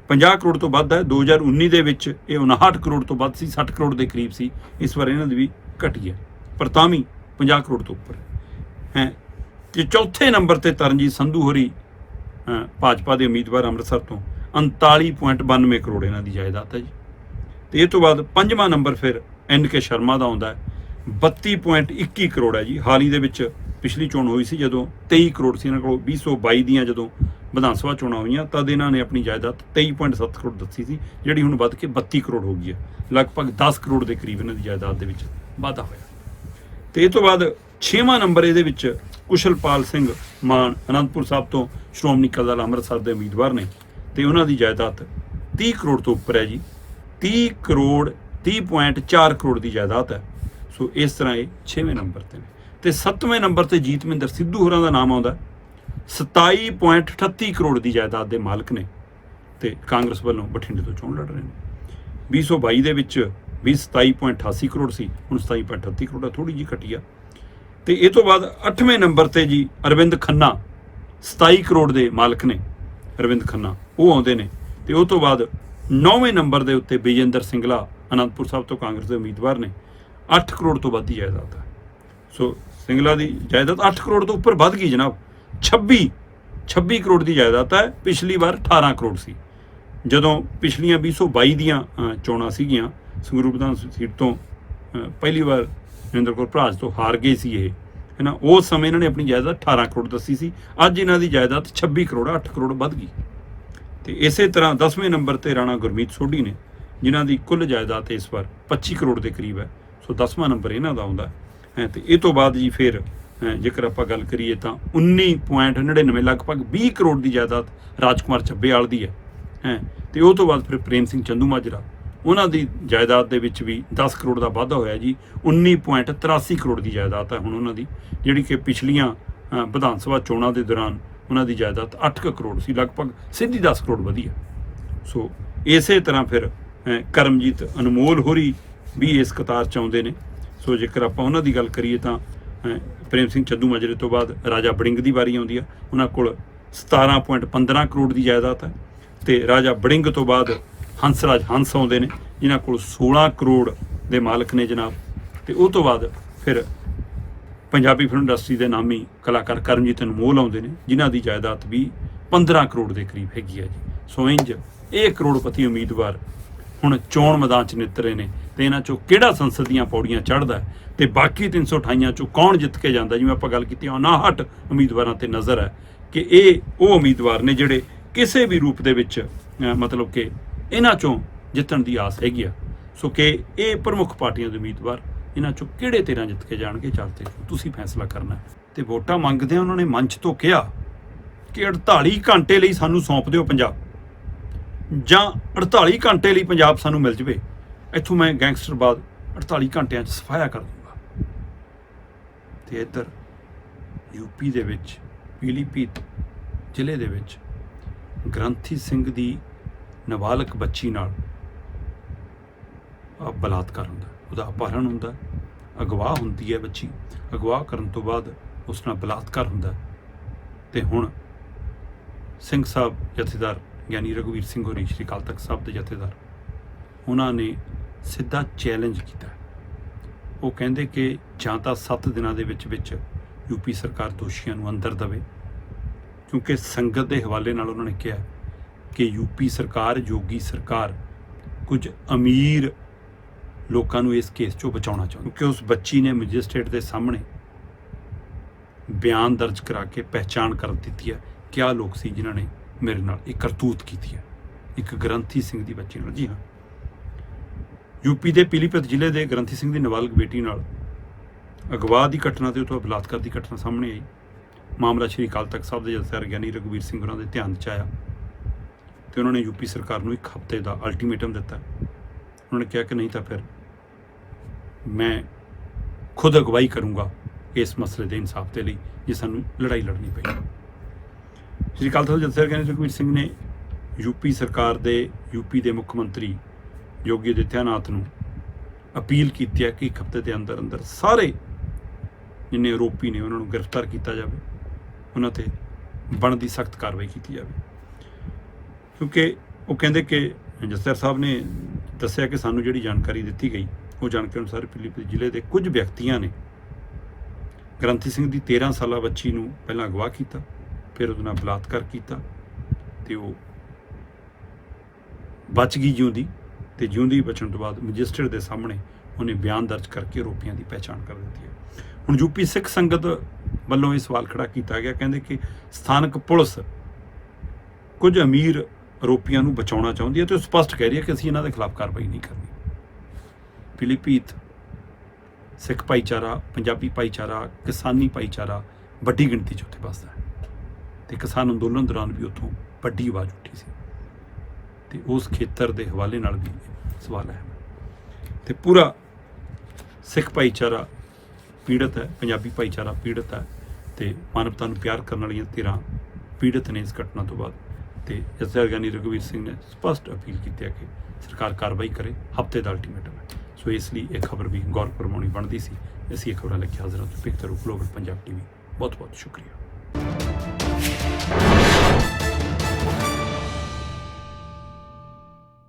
50 ਕਰੋੜ ਤੋਂ ਵੱਧ ਹੈ। 2019 ਦੇ ਵਿੱਚ ਇਹ 59 ਕਰੋੜ ਤੋਂ ਵੱਧ ਸੀ 60 ਕਰੋੜ ਦੇ ਕਰੀਬ ਸੀ। ਇਸ ਵਾਰ ਇਹਨਾਂ ਦੀ ਵੀ ਘਟੀ ਹੈ। ਪਰ ਤਾਂ ਵੀ 50 ਕਰੋੜ ਤੋਂ ਉੱਪਰ ਹੈ। ਹੈ। ਤੇ ਚੌਥੇ ਨੰਬਰ ਤੇ ਤਰਨਜੀਤ ਸੰਧੂ ਹੋਰੀ ਭਾਜਪਾ ਦੇ ਉਮੀਦਵਾਰ ਅੰਮ੍ਰਿਤਸਰ ਤੋਂ 39.92 ਕਰੋੜ ਇਹਨਾਂ ਦੀ ਜਾਇਦਾਦ ਹੈ ਜੀ। ਤੇ ਇਹ ਤੋਂ ਬਾਅਦ ਪੰਜਵਾਂ ਨੰਬਰ ਫਿਰ ਐਨ ਕੇ ਸ਼ਰਮਾ ਦਾ ਆਉਂਦਾ ਹੈ। 32.21 ਕਰੋੜ ਹੈ ਜੀ। ਹਾਲ ਹੀ ਦੇ ਵਿੱਚ ਪਿਛਲੀ ਚੋਣ ਹੋਈ ਸੀ ਜਦੋਂ 23 ਕਰੋੜ ਸੀ ਇਹਨਾਂ ਕੋਲ 2022 ਦੀਆਂ ਜਦੋਂ ਵਿਧਾਨ ਸਭਾ ਚੋਣਾਂ ਹੋਈਆਂ, ਤਦ ਇਹਨਾਂ ਨੇ ਆਪਣੀ ਜਾਇਦਾਦ 23.7 ਕਰੋੜ ਦੱਸੀ ਸੀ, ਜਿਹੜੀ ਹੁਣ ਵੱਧ ਕੇ 32 ਕਰੋੜ ਹੋ ਗਈ ਹੈ। ਲਗਭਗ 10 ਕਰੋੜ ਦੇ ਕਰੀਬ ਇਹਨਾਂ ਦੀ ਜਾਇਦਾਦ ਦੇ ਵਿੱਚ ਵਾਧਾ ਹੋਇਆ। ਤੇ ਇਹ ਤੋਂ ਬਾਅਦ 6ਵਾਂ ਨੰਬਰ ਇਹਦੇ ਵਿੱਚ ਕੁਸ਼ਲਪਾਲ ਸਿੰਘ ਮਾਨ ਅਨੰਦਪੁਰ ਸਾਹਿਬ ਤੋਂ ਸ਼੍ਰੋਮਣੀ ਅਕਾਲੀ ਦਲ ਅੰਮ੍ਰਿਤਸਰ ਦੇ ਉਮੀਦਵਾਰ ਨੇ ਤੇ ਉਹਨਾਂ ਦੀ ਜਾਇਦਾਦ 30 ਕਰੋੜ ਤੋਂ ਉੱਪਰ ਹੈ ਜੀ। 30 ਕਰੋੜ 30.4 ਕਰੋੜ ਦੀ ਜਾਇਦਾਦ ਹੈ। ਸੋ ਇਸ ਤਰ੍ਹਾਂ ਇਹ 6ਵੇਂ ਨੰਬਰ ਤੇ ਨੇ। ਤੇ 7ਵੇਂ ਨੰਬਰ ਤੇ ਜੀਤਮਿੰਦਰ ਸਿੱਧੂ ਹੋਰਾਂ ਦਾ ਨਾਮ ਆਉਂਦਾ। ਹੈ। 27.38 ਕਰੋੜ ਦੀ ਜਾਇਦਾਦ ਦੇ ਮਾਲਕ ਨੇ ਤੇ ਕਾਂਗਰਸ ਵੱਲੋਂ ਬਠਿੰਡੇ ਤੋਂ ਚੋਣ ਲੜ ਰਹੇ ਨੇ। 2022 ਦੇ ਵਿੱਚ ਵੀ 27.88 ਕਰੋੜ ਸੀ, ਹੁਣ 27.38 ਕਰੋੜ ਥੋੜੀ ਜੀ ਘਟੀ ਆ। ਤੇ ਇਹ ਤੋਂ ਬਾਅਦ 8ਵੇਂ ਨੰਬਰ ਤੇ ਜੀ ਅਰਵਿੰਦ ਖੰਨਾ 27 ਕਰੋੜ ਦੇ ਮਾਲਕ ਨੇ ਅਰਵਿੰਦ ਖੰਨਾ, ਉਹ ਆਉਂਦੇ ਨੇ। ਤੇ ਉਹ ਤੋਂ ਬਾਅਦ 9ਵੇਂ ਨੰਬਰ ਦੇ ਉੱਤੇ ਵਿਜੇਂਦਰ ਸਿੰਗਲਾ, ਅਨੰਦਪੁਰ ਸਾਹਿਬ ਤੋਂ ਕਾਂਗਰਸ ਦੇ ਉਮੀਦਵਾਰ ਨੇ। 8 ਕਰੋੜ ਤੋਂ ਵੱਧ ਦੀ ਜਾਇਦਾਦ ਹੈ। ਸੋ ਸਿੰਗਲਾ ਦੀ ਜਾਇਦਾਦ 8 ਕਰੋੜ ਤੋਂ ਉੱਪਰ ਵੱਧ ਗਈ ਜਨਾਬ। 26 26 ਕਰੋੜ ਦੀ ਜਾਇਦਾਦ ਹੈ, ਪਿਛਲੀ ਵਾਰ 18 ਕਰੋੜ ਸੀ। ਜਦੋਂ ਪਿਛਲੀਆਂ 2022 ਦੀਆਂ ਚੋਣਾਂ ਸੀਗੀਆਂ, ਸੰਗਰੂਰ ਵਿਧਾਨ ਸੀਟ ਤੋਂ ਪਹਿਲੀ ਵਾਰ ਨਰਿੰਦਰ ਕੌਰ ਭਰਾਜ ਤੋਂ ਹਾਰ ਗਏ ਸੀ ਇਹ। ਹੈ ਨਾ, ਉਸ ਸਮੇਂ ਇਹਨਾਂ ਨੇ ਆਪਣੀ ਜਾਇਦਾਦ 18 ਕਰੋੜ ਦੱਸੀ ਸੀ। ਅੱਜ ਇਹਨਾਂ ਦੀ ਜਾਇਦਾਦ 26 ਕਰੋੜ 8 ਕਰੋੜ ਵੱਧ ਗਈ। ਤੇ ਇਸੇ ਤਰ੍ਹਾਂ 10ਵੇਂ ਨੰਬਰ ਤੇ ਰਾਣਾ ਗੁਰਮੀਤ ਸੋਢੀ ਨੇ, ਜਿਨ੍ਹਾਂ ਦੀ ਕੁੱਲ ਜਾਇਦਾਦ ਇਸ ਵਾਰ 25 ਕਰੋੜ ਦੇ ਕਰੀਬ ਹੈ। ਸੋ 10ਵਾਂ ਨੰਬਰ ਇਹਨਾਂ ਦਾ ਆਉਂਦਾ। ਹੈ, ਤੇ ਇਹ ਤੋਂ ਬਾਅਦ ਜੀ ਫਿਰ ਜੇਕਰ ਆਪਾਂ ਗੱਲ ਕਰੀਏ ਤਾਂ 19.99 ਲਗਭਗ 20 ਕਰੋੜ ਦੀ ਜਾਇਦਾਦ ਰਾਜਕੁਮਾਰ ਚੱਬੇਵਾਲ ਦੀ ਹੈ। ਹੈ, ਤੇ ਉਹ ਤੋਂ ਬਾਅਦ ਫਿਰ ਪ੍ਰੇਮ ਸਿੰਘ ਚੰਦੂ ਮਾਜਰਾ। ਉਹਨਾਂ ਦੀ ਜਾਇਦਾਦ ਦੇ ਵਿੱਚ ਵੀ 10 ਕਰੋੜ ਦਾ ਵਾਧਾ ਹੋਇਆ ਜੀ। 19.83 ਕਰੋੜ ਦੀ ਜਾਇਦਾਦ ਹੈ ਹੁਣ ਉਹਨਾਂ ਦੀ, ਜਿਹੜੀ ਕਿ ਪਿਛਲੀਆਂ ਵਿਧਾਨ ਸਭਾ ਚੋਣਾਂ ਦੇ ਦੌਰਾਨ ਉਹਨਾਂ ਦੀ ਜਾਇਦਾਦ 8 ਕੁ ਕਰੋੜ ਸੀ, ਲਗਭਗ ਸਿੱਧੀ 10 ਕਰੋੜ ਵਧੀ ਹੈ। ਸੋ ਇਸੇ ਤਰ੍ਹਾਂ ਫਿਰ ਕਰਮਜੀਤ ਅਨਮੋਲ ਹੋਰੀ ਵੀ ਇਸ ਕਤਾਰ ਚ ਆਉਂਦੇ ਨੇ। ਸੋ ਜੇਕਰ ਆਪਾਂ ਉਹਨਾਂ ਦੀ ਗੱਲ ਕਰੀਏ ਤਾਂ ਪ੍ਰੇਮ ਸਿੰਘ ਚੱਦੂ ਮਾਜਰੇ ਤੋਂ ਬਾਅਦ ਰਾਜਾ ਬੜਿੰਗ ਦੀ ਵਾਰੀ ਆਉਂਦੀ ਆ। ਉਹਨਾਂ ਕੋਲ 17.15 ਕਰੋੜ ਦੀ ਜਾਇਦਾਦ ਹੈ ਤੇ ਰਾਜਾ ਬੜਿੰਗ ਤੋਂ ਬਾਅਦ ਹੰਸਰਾਜ ਹੰਸ ਆਉਂਦੇ ਨੇ, ਜਿਨ੍ਹਾਂ ਕੋਲ 16 ਕਰੋੜ ਦੇ ਮਾਲਕ ਨੇ ਜਨਾਬ। ਤੇ ਉਹ ਤੋਂ ਬਾਅਦ ਫਿਰ ਪੰਜਾਬੀ ਫਿਲਮ ਇੰਡਸਟਰੀ ਦੇ ਨਾਮੀ ਕਲਾਕਾਰ ਕਰਮਜੀਤ ਅਨਮੋਲ ਆਉਂਦੇ ਨੇ, ਜਿਨ੍ਹਾਂ ਦੀ ਜਾਇਦਾਦ ਵੀ 15 ਕਰੋੜ ਦੇ ਕਰੀਬ ਹੈਗੀ ਹੈ ਜੀ। ਸੋ ਇੰਜ ਇਹ ਕਰੋੜਪਤੀ ਉਮੀਦਵਾਰ ਹੁਣ ਚੋਣ ਮੈਦਾਨ 'ਚ ਨਿਤਰੇ ਨੇ ਤੇ ਇਹਨਾਂ 'ਚੋਂ ਕਿਹੜਾ ਸੰਸਦ ਦੀਆਂ ਪੌੜੀਆਂ ਚੜ੍ਹਦਾ ਹੈ? ਤੇ ਬਾਕੀ 328 'ਚੋਂ ਕੌਣ ਜਿੱਤ ਕੇ ਜਾਂਦਾ ਜਿਵੇਂ ਆਪਾਂ ਗੱਲ ਕੀਤੀ 59 ਉਮੀਦਵਾਰਾਂ ਤੇ ਨਜ਼ਰ ਹੈ ਕਿ ਇਹ ਉਹ ਉਮੀਦਵਾਰ ਨੇ ਜਿਹੜੇ ਕਿਸੇ ਵੀ ਰੂਪ ਦੇ ਵਿੱਚ ਮਤਲਬ ਕਿ ਇਹਨਾਂ 'ਚੋਂ ਜਿੱਤਣ ਦੀ ਆਸ ਹੈਗੀ ਆ। ਸੋ ਕਿ ਇਹ ਪ੍ਰਮੁੱਖ ਪਾਰਟੀਆਂ ਦੇ ਉਮੀਦਵਾਰ ਇਹਨਾਂ 'ਚੋਂ ਕਿਹੜੇ 13 ਜਿੱਤ ਕੇ ਜਾਣਗੇ? ਚੱਲਦੇ ਤੁਸੀਂ ਫੈਸਲਾ ਕਰਨਾ ਹੈ। ਤੇ ਵੋਟਾਂ ਮੰਗਦੇ ਉਹਨਾਂ ਨੇ ਮੰਚ ਤੋਂ ਕਿਹਾ ਕਿ 48 ਘੰਟੇ ਲਈ ਸਾਨੂੰ ਸੌਂਪ ਦਿਓ ਪੰਜਾਬ। ਜਾਂ 48 ਘੰਟੇ ਲਈ ਪੰਜਾਬ ਸਾਨੂੰ ਮਿਲ ਜਵੇ, ਇੱਥੋਂ ਮੈਂ ਗੈਂਗਸਟਰ ਗੈਂਗਸਟਰਬਾਦ 48 ਘੰਟਿਆਂ 'ਚ ਸਫਾਇਆ ਕਰ ਦੂੰਗਾ ਤੇ ਇੱਧਰ ਯੂਪੀ ਦੇ ਵਿੱਚ, ਪੀਲੀਭੀਤ ਜ਼ਿਲ੍ਹੇ ਦੇ ਵਿੱਚ ਗ੍ਰੰਥੀ ਸਿੰਘ ਦੀ ਨਾਬਾਲਗ ਬੱਚੀ ਨਾਲ ਬਲਾਤਕਾਰ ਹੁੰਦਾ, ਉਹਦਾ ਅਪਹਰਣ ਹੁੰਦਾ ਅਗਵਾ ਹੁੰਦੀ ਹੈ ਬੱਚੀ ਅਗਵਾ ਕਰਨ ਤੋਂ ਬਾਅਦ ਉਸ ਨਾਲ ਬਲਾਤਕਾਰ ਹੁੰਦਾ ਹੈ। ਤੇ ਹੁਣ ਸਿੰਘ ਸਾਹਿਬ ਜਥੇਦਾਰ ਗਿਆਨੀ ਰਘਵੀਰ ਸਿੰਘ ਹੋਰੀ, ਸ਼੍ਰੀ ਅਕਾਲ ਤਖਤ ਸਾਹਿਬ ਦੇ ਜਥੇਦਾਰ, ਉਹਨਾਂ ਨੇ ਸਿੱਧਾ ਚੈਲੰਜ ਕੀਤਾ। ਉਹ ਕਹਿੰਦੇ ਕਿ ਜਾਂ ਤਾਂ 7 ਦਿਨਾਂ ਦੇ ਵਿੱਚ ਵਿੱਚ ਯੂਪੀ ਸਰਕਾਰ ਦੋਸ਼ੀਆਂ ਨੂੰ ਅੰਦਰ ਦੇਵੇ, ਕਿਉਂਕਿ ਸੰਗਤ ਦੇ ਹਵਾਲੇ ਨਾਲ ਉਹਨਾਂ ਨੇ ਕਿਹਾ ਕਿ ਯੂਪੀ ਸਰਕਾਰ ਯੋਗੀ ਸਰਕਾਰ, ਕੁਝ ਅਮੀਰ ਲੋਕਾਂ ਨੂੰ ਇਸ ਕੇਸ 'ਚੋਂ ਬਚਾਉਣਾ ਚਾਹੁੰਦੀ ਕਿਉਂਕਿ ਉਸ ਬੱਚੀ ਨੇ ਮੈਜਿਸਟ੍ਰੇਟ ਦੇ ਸਾਹਮਣੇ ਬਿਆਨ ਦਰਜ ਕਰਾ ਕੇ ਪਹਿਚਾਣ ਕਰ ਦਿੱਤੀ ਹੈ ਕਿ ਆਹ ਲੋਕ ਸੀ ਜਿਨ੍ਹਾਂ ਨੇ ਮੇਰੇ ਨਾਲ, ਇਹ ਕਰਤੂਤ ਕੀਤੀ ਹੈ। ਇੱਕ ਗ੍ਰੰਥੀ ਸਿੰਘ ਦੀ ਬੱਚੀ ਨਾਲ। ਜੀ ਹਾਂ। ਯੂਪੀ ਦੇ ਪੀਲੀਪਤ ਜ਼ਿਲ੍ਹੇ ਦੇ ਗ੍ਰੰਥੀ ਸਿੰਘ ਦੀ ਨਾਬਾਲਗ ਬੇਟੀ ਨਾਲ ਅਗਵਾ ਦੀ ਘਟਨਾ ਤੇ ਉਤੋਂ ਬਲਾਤਕਾਰ ਦੀ ਘਟਨਾ ਸਾਹਮਣੇ ਆਈ। ਮਾਮਲਾ ਸ਼੍ਰੀ ਅਕਾਲ ਤਖਤ ਸਾਹਿਬ ਦੇ ਜਥੇਦਾਰ ਗਿਆਨੀ ਰਘੁਵੀਰ ਸਿੰਘ ਹੋਰਾਂ ਦੇ ਧਿਆਨ 'ਚ ਆਇਆ ਤੇ ਉਹਨਾਂ ਨੇ ਯੂਪੀ ਸਰਕਾਰ ਨੂੰ ਇੱਕ ਹਫ਼ਤੇ ਦਾ ਅਲਟੀਮੇਟਮ ਦਿੱਤਾ। ਉਹਨਾਂ ਨੇ ਕਿਹਾ ਕਿ ਨਹੀਂ ਤਾਂ ਫਿਰ ਮੈਂ ਖੁਦ ਅਗਵਾਈ ਕਰੂੰਗਾ ਇਸ ਮਸਲੇ ਦੇ ਇਨਸਾਫ ਦੇ ਲਈ, ਜੇ ਸਾਨੂੰ ਲੜਾਈ ਲੜਨੀ ਪਈ। ਸ਼੍ਰੀ ਅਕਾਲ ਤਖਤ ਜਥੇਦਾਰ ਗਿਆਨੀ ਸੁਖਬੀਰ ਸਿੰਘ ਨੇ ਯੂਪੀ ਸਰਕਾਰ ਦੇ, ਯੂਪੀ ਦੇ ਮੁੱਖ ਮੰਤਰੀ ਯੋਗੀ ਆਦਿੱਤਿਆਨਾਥ ਨੂੰ ਅਪੀਲ ਕੀਤੀ ਹੈ ਕਿ ਇੱਕ ਹਫ਼ਤੇ ਦੇ ਅੰਦਰ ਅੰਦਰ ਸਾਰੇ ਜਿੰਨੇ ਆਰੋਪੀ ਨੇ ਉਹਨਾਂ ਨੂੰ ਗ੍ਰਿਫਤਾਰ ਕੀਤਾ ਜਾਵੇ, ਉਹਨਾਂ ਤੇ ਬਣਦੀ ਸਖਤ ਕਾਰਵਾਈ ਕੀਤੀ ਜਾਵੇ। ਕਿਉਂਕਿ ਉਹ ਕਹਿੰਦੇ ਕਿ ਜਸਟਰ ਸਾਹਿਬ ਨੇ ਦੱਸਿਆ ਕਿ ਸਾਨੂੰ ਜਿਹੜੀ ਜਾਣਕਾਰੀ ਦਿੱਤੀ ਗਈ, ਉਹ ਜਾਣਕਾਰੀ ਅਨੁਸਾਰ ਪਿਲੀਭਿਤ ਜ਼ਿਲ੍ਹੇ ਦੇ ਕੁਝ ਵਿਅਕਤੀਆਂ ਨੇ ਗ੍ਰੰਥੀ ਸਿੰਘ ਦੀ 13 ਸਾਲਾ ਬੱਚੀ ਨੂੰ ਪਹਿਲਾਂ ਅਗਵਾ ਕੀਤਾ। ਫਿਰ ਉਹਦੇ ਨਾਲ ਬਲਾਤਕਾਰ ਕੀਤਾ ਤੇ ਉਹ ਬਚ ਗਈ ਜਿਉਂਦੀ ਤੇ ਜਿਉਂਦੀ ਬਚਣ ਤੋਂ ਬਾਅਦ ਮੈਜਿਸਟਰੇਟ ਦੇ ਸਾਹਮਣੇ ਉਹਨੇ ਬਿਆਨ ਦਰਜ ਕਰਕੇ ਆਰੋਪੀਆਂ ਦੀ ਪਹਿਚਾਣ ਕਰ ਦਿੱਤੀ ਹੈ। ਹੁਣ ਯੂਪੀ ਸਿੱਖ ਸੰਗਤ ਵੱਲੋਂ ਇਹ ਸਵਾਲ ਖੜਾ ਕੀਤਾ ਗਿਆ, ਕਹਿੰਦੇ ਕਿ ਸਥਾਨਕ ਪੁਲਿਸ ਕੁਝ ਅਮੀਰ ਆਰੋਪੀਆਂ ਨੂੰ ਬਚਾਉਣਾ ਚਾਹੁੰਦੀ ਹੈ ਤੇ ਉਹ ਸਪਸ਼ਟ ਕਹਿ ਰਹੀ ਹੈ ਕਿ ਅਸੀਂ ਇਹਨਾਂ ਦੇ ਖਿਲਾਫ ਕਾਰਵਾਈ ਨਹੀਂ ਕਰਨੀ। ਫਿਲੀਪੀਤ ਸਿੱਖ ਭਾਈਚਾਰਾ, ਪੰਜਾਬੀ ਭਾਈਚਾਰਾ, ਕਿਸਾਨੀ ਭਾਈਚਾਰਾ ਵੱਡੀ ਗਿਣਤੀ 'ਚ ਉੱਥੇ ਵੱਸਦਾ ਹੈ। ਤੇ ਕਿਸਾਨ ਅੰਦੋਲਨ ਦੌਰਾਨ ਵੀ ਉੱਥੋਂ ਵੱਡੀ ਆਵਾਜ਼ ਉੱਠੀ ਸੀ। ਤੇ ਉਸ ਖੇਤਰ ਦੇ ਹਵਾਲੇ ਨਾਲ ਵੀ ਸਵਾਲ ਹੈ ਤੇ ਪੂਰਾ ਸਿੱਖ ਭਾਈਚਾਰਾ ਪੀੜਤ ਹੈ, ਪੰਜਾਬੀ ਭਾਈਚਾਰਾ ਪੀੜਤ ਹੈ ਤੇ ਮਾਨਵਤਾ ਨੂੰ ਪਿਆਰ ਕਰਨ ਵਾਲੀਆਂ ਧਿਰਾਂ ਪੀੜਤ ਨੇ ਇਸ ਘਟਨਾ ਤੋਂ ਬਾਅਦ। ਤੇ ਜਥੇਦਾਰ ਗਿਆਨੀ ਰਘੁਵੀਰ ਸਿੰਘ ਨੇ ਸਪਸ਼ਟ ਅਪੀਲ ਕੀਤੀ ਹੈ ਕਿ ਸਰਕਾਰ ਕਾਰਵਾਈ ਕਰੇ, ਹਫ਼ਤੇ ਦਾ ਅਲਟੀਮੇਟਮ ਹੈ। ਸੋ ਇਸ ਲਈ ਇਹ ਖਬਰ ਵੀ ਗੌਰ ਫਰਮਾਉਣੀ ਬਣਦੀ ਸੀ। ਅਸੀਂ ਇਹ ਖਬਰਾਂ ਲੈ ਕੇ ਹਾਜ਼ਰ ਹਾਂ। ਪਿਕਤਰ ਗਲੋਬਲ ਪੰਜਾਬ ਟੀਵੀ ਬਹੁਤ ਬਹੁਤ ਸ਼ੁਕਰੀਆ।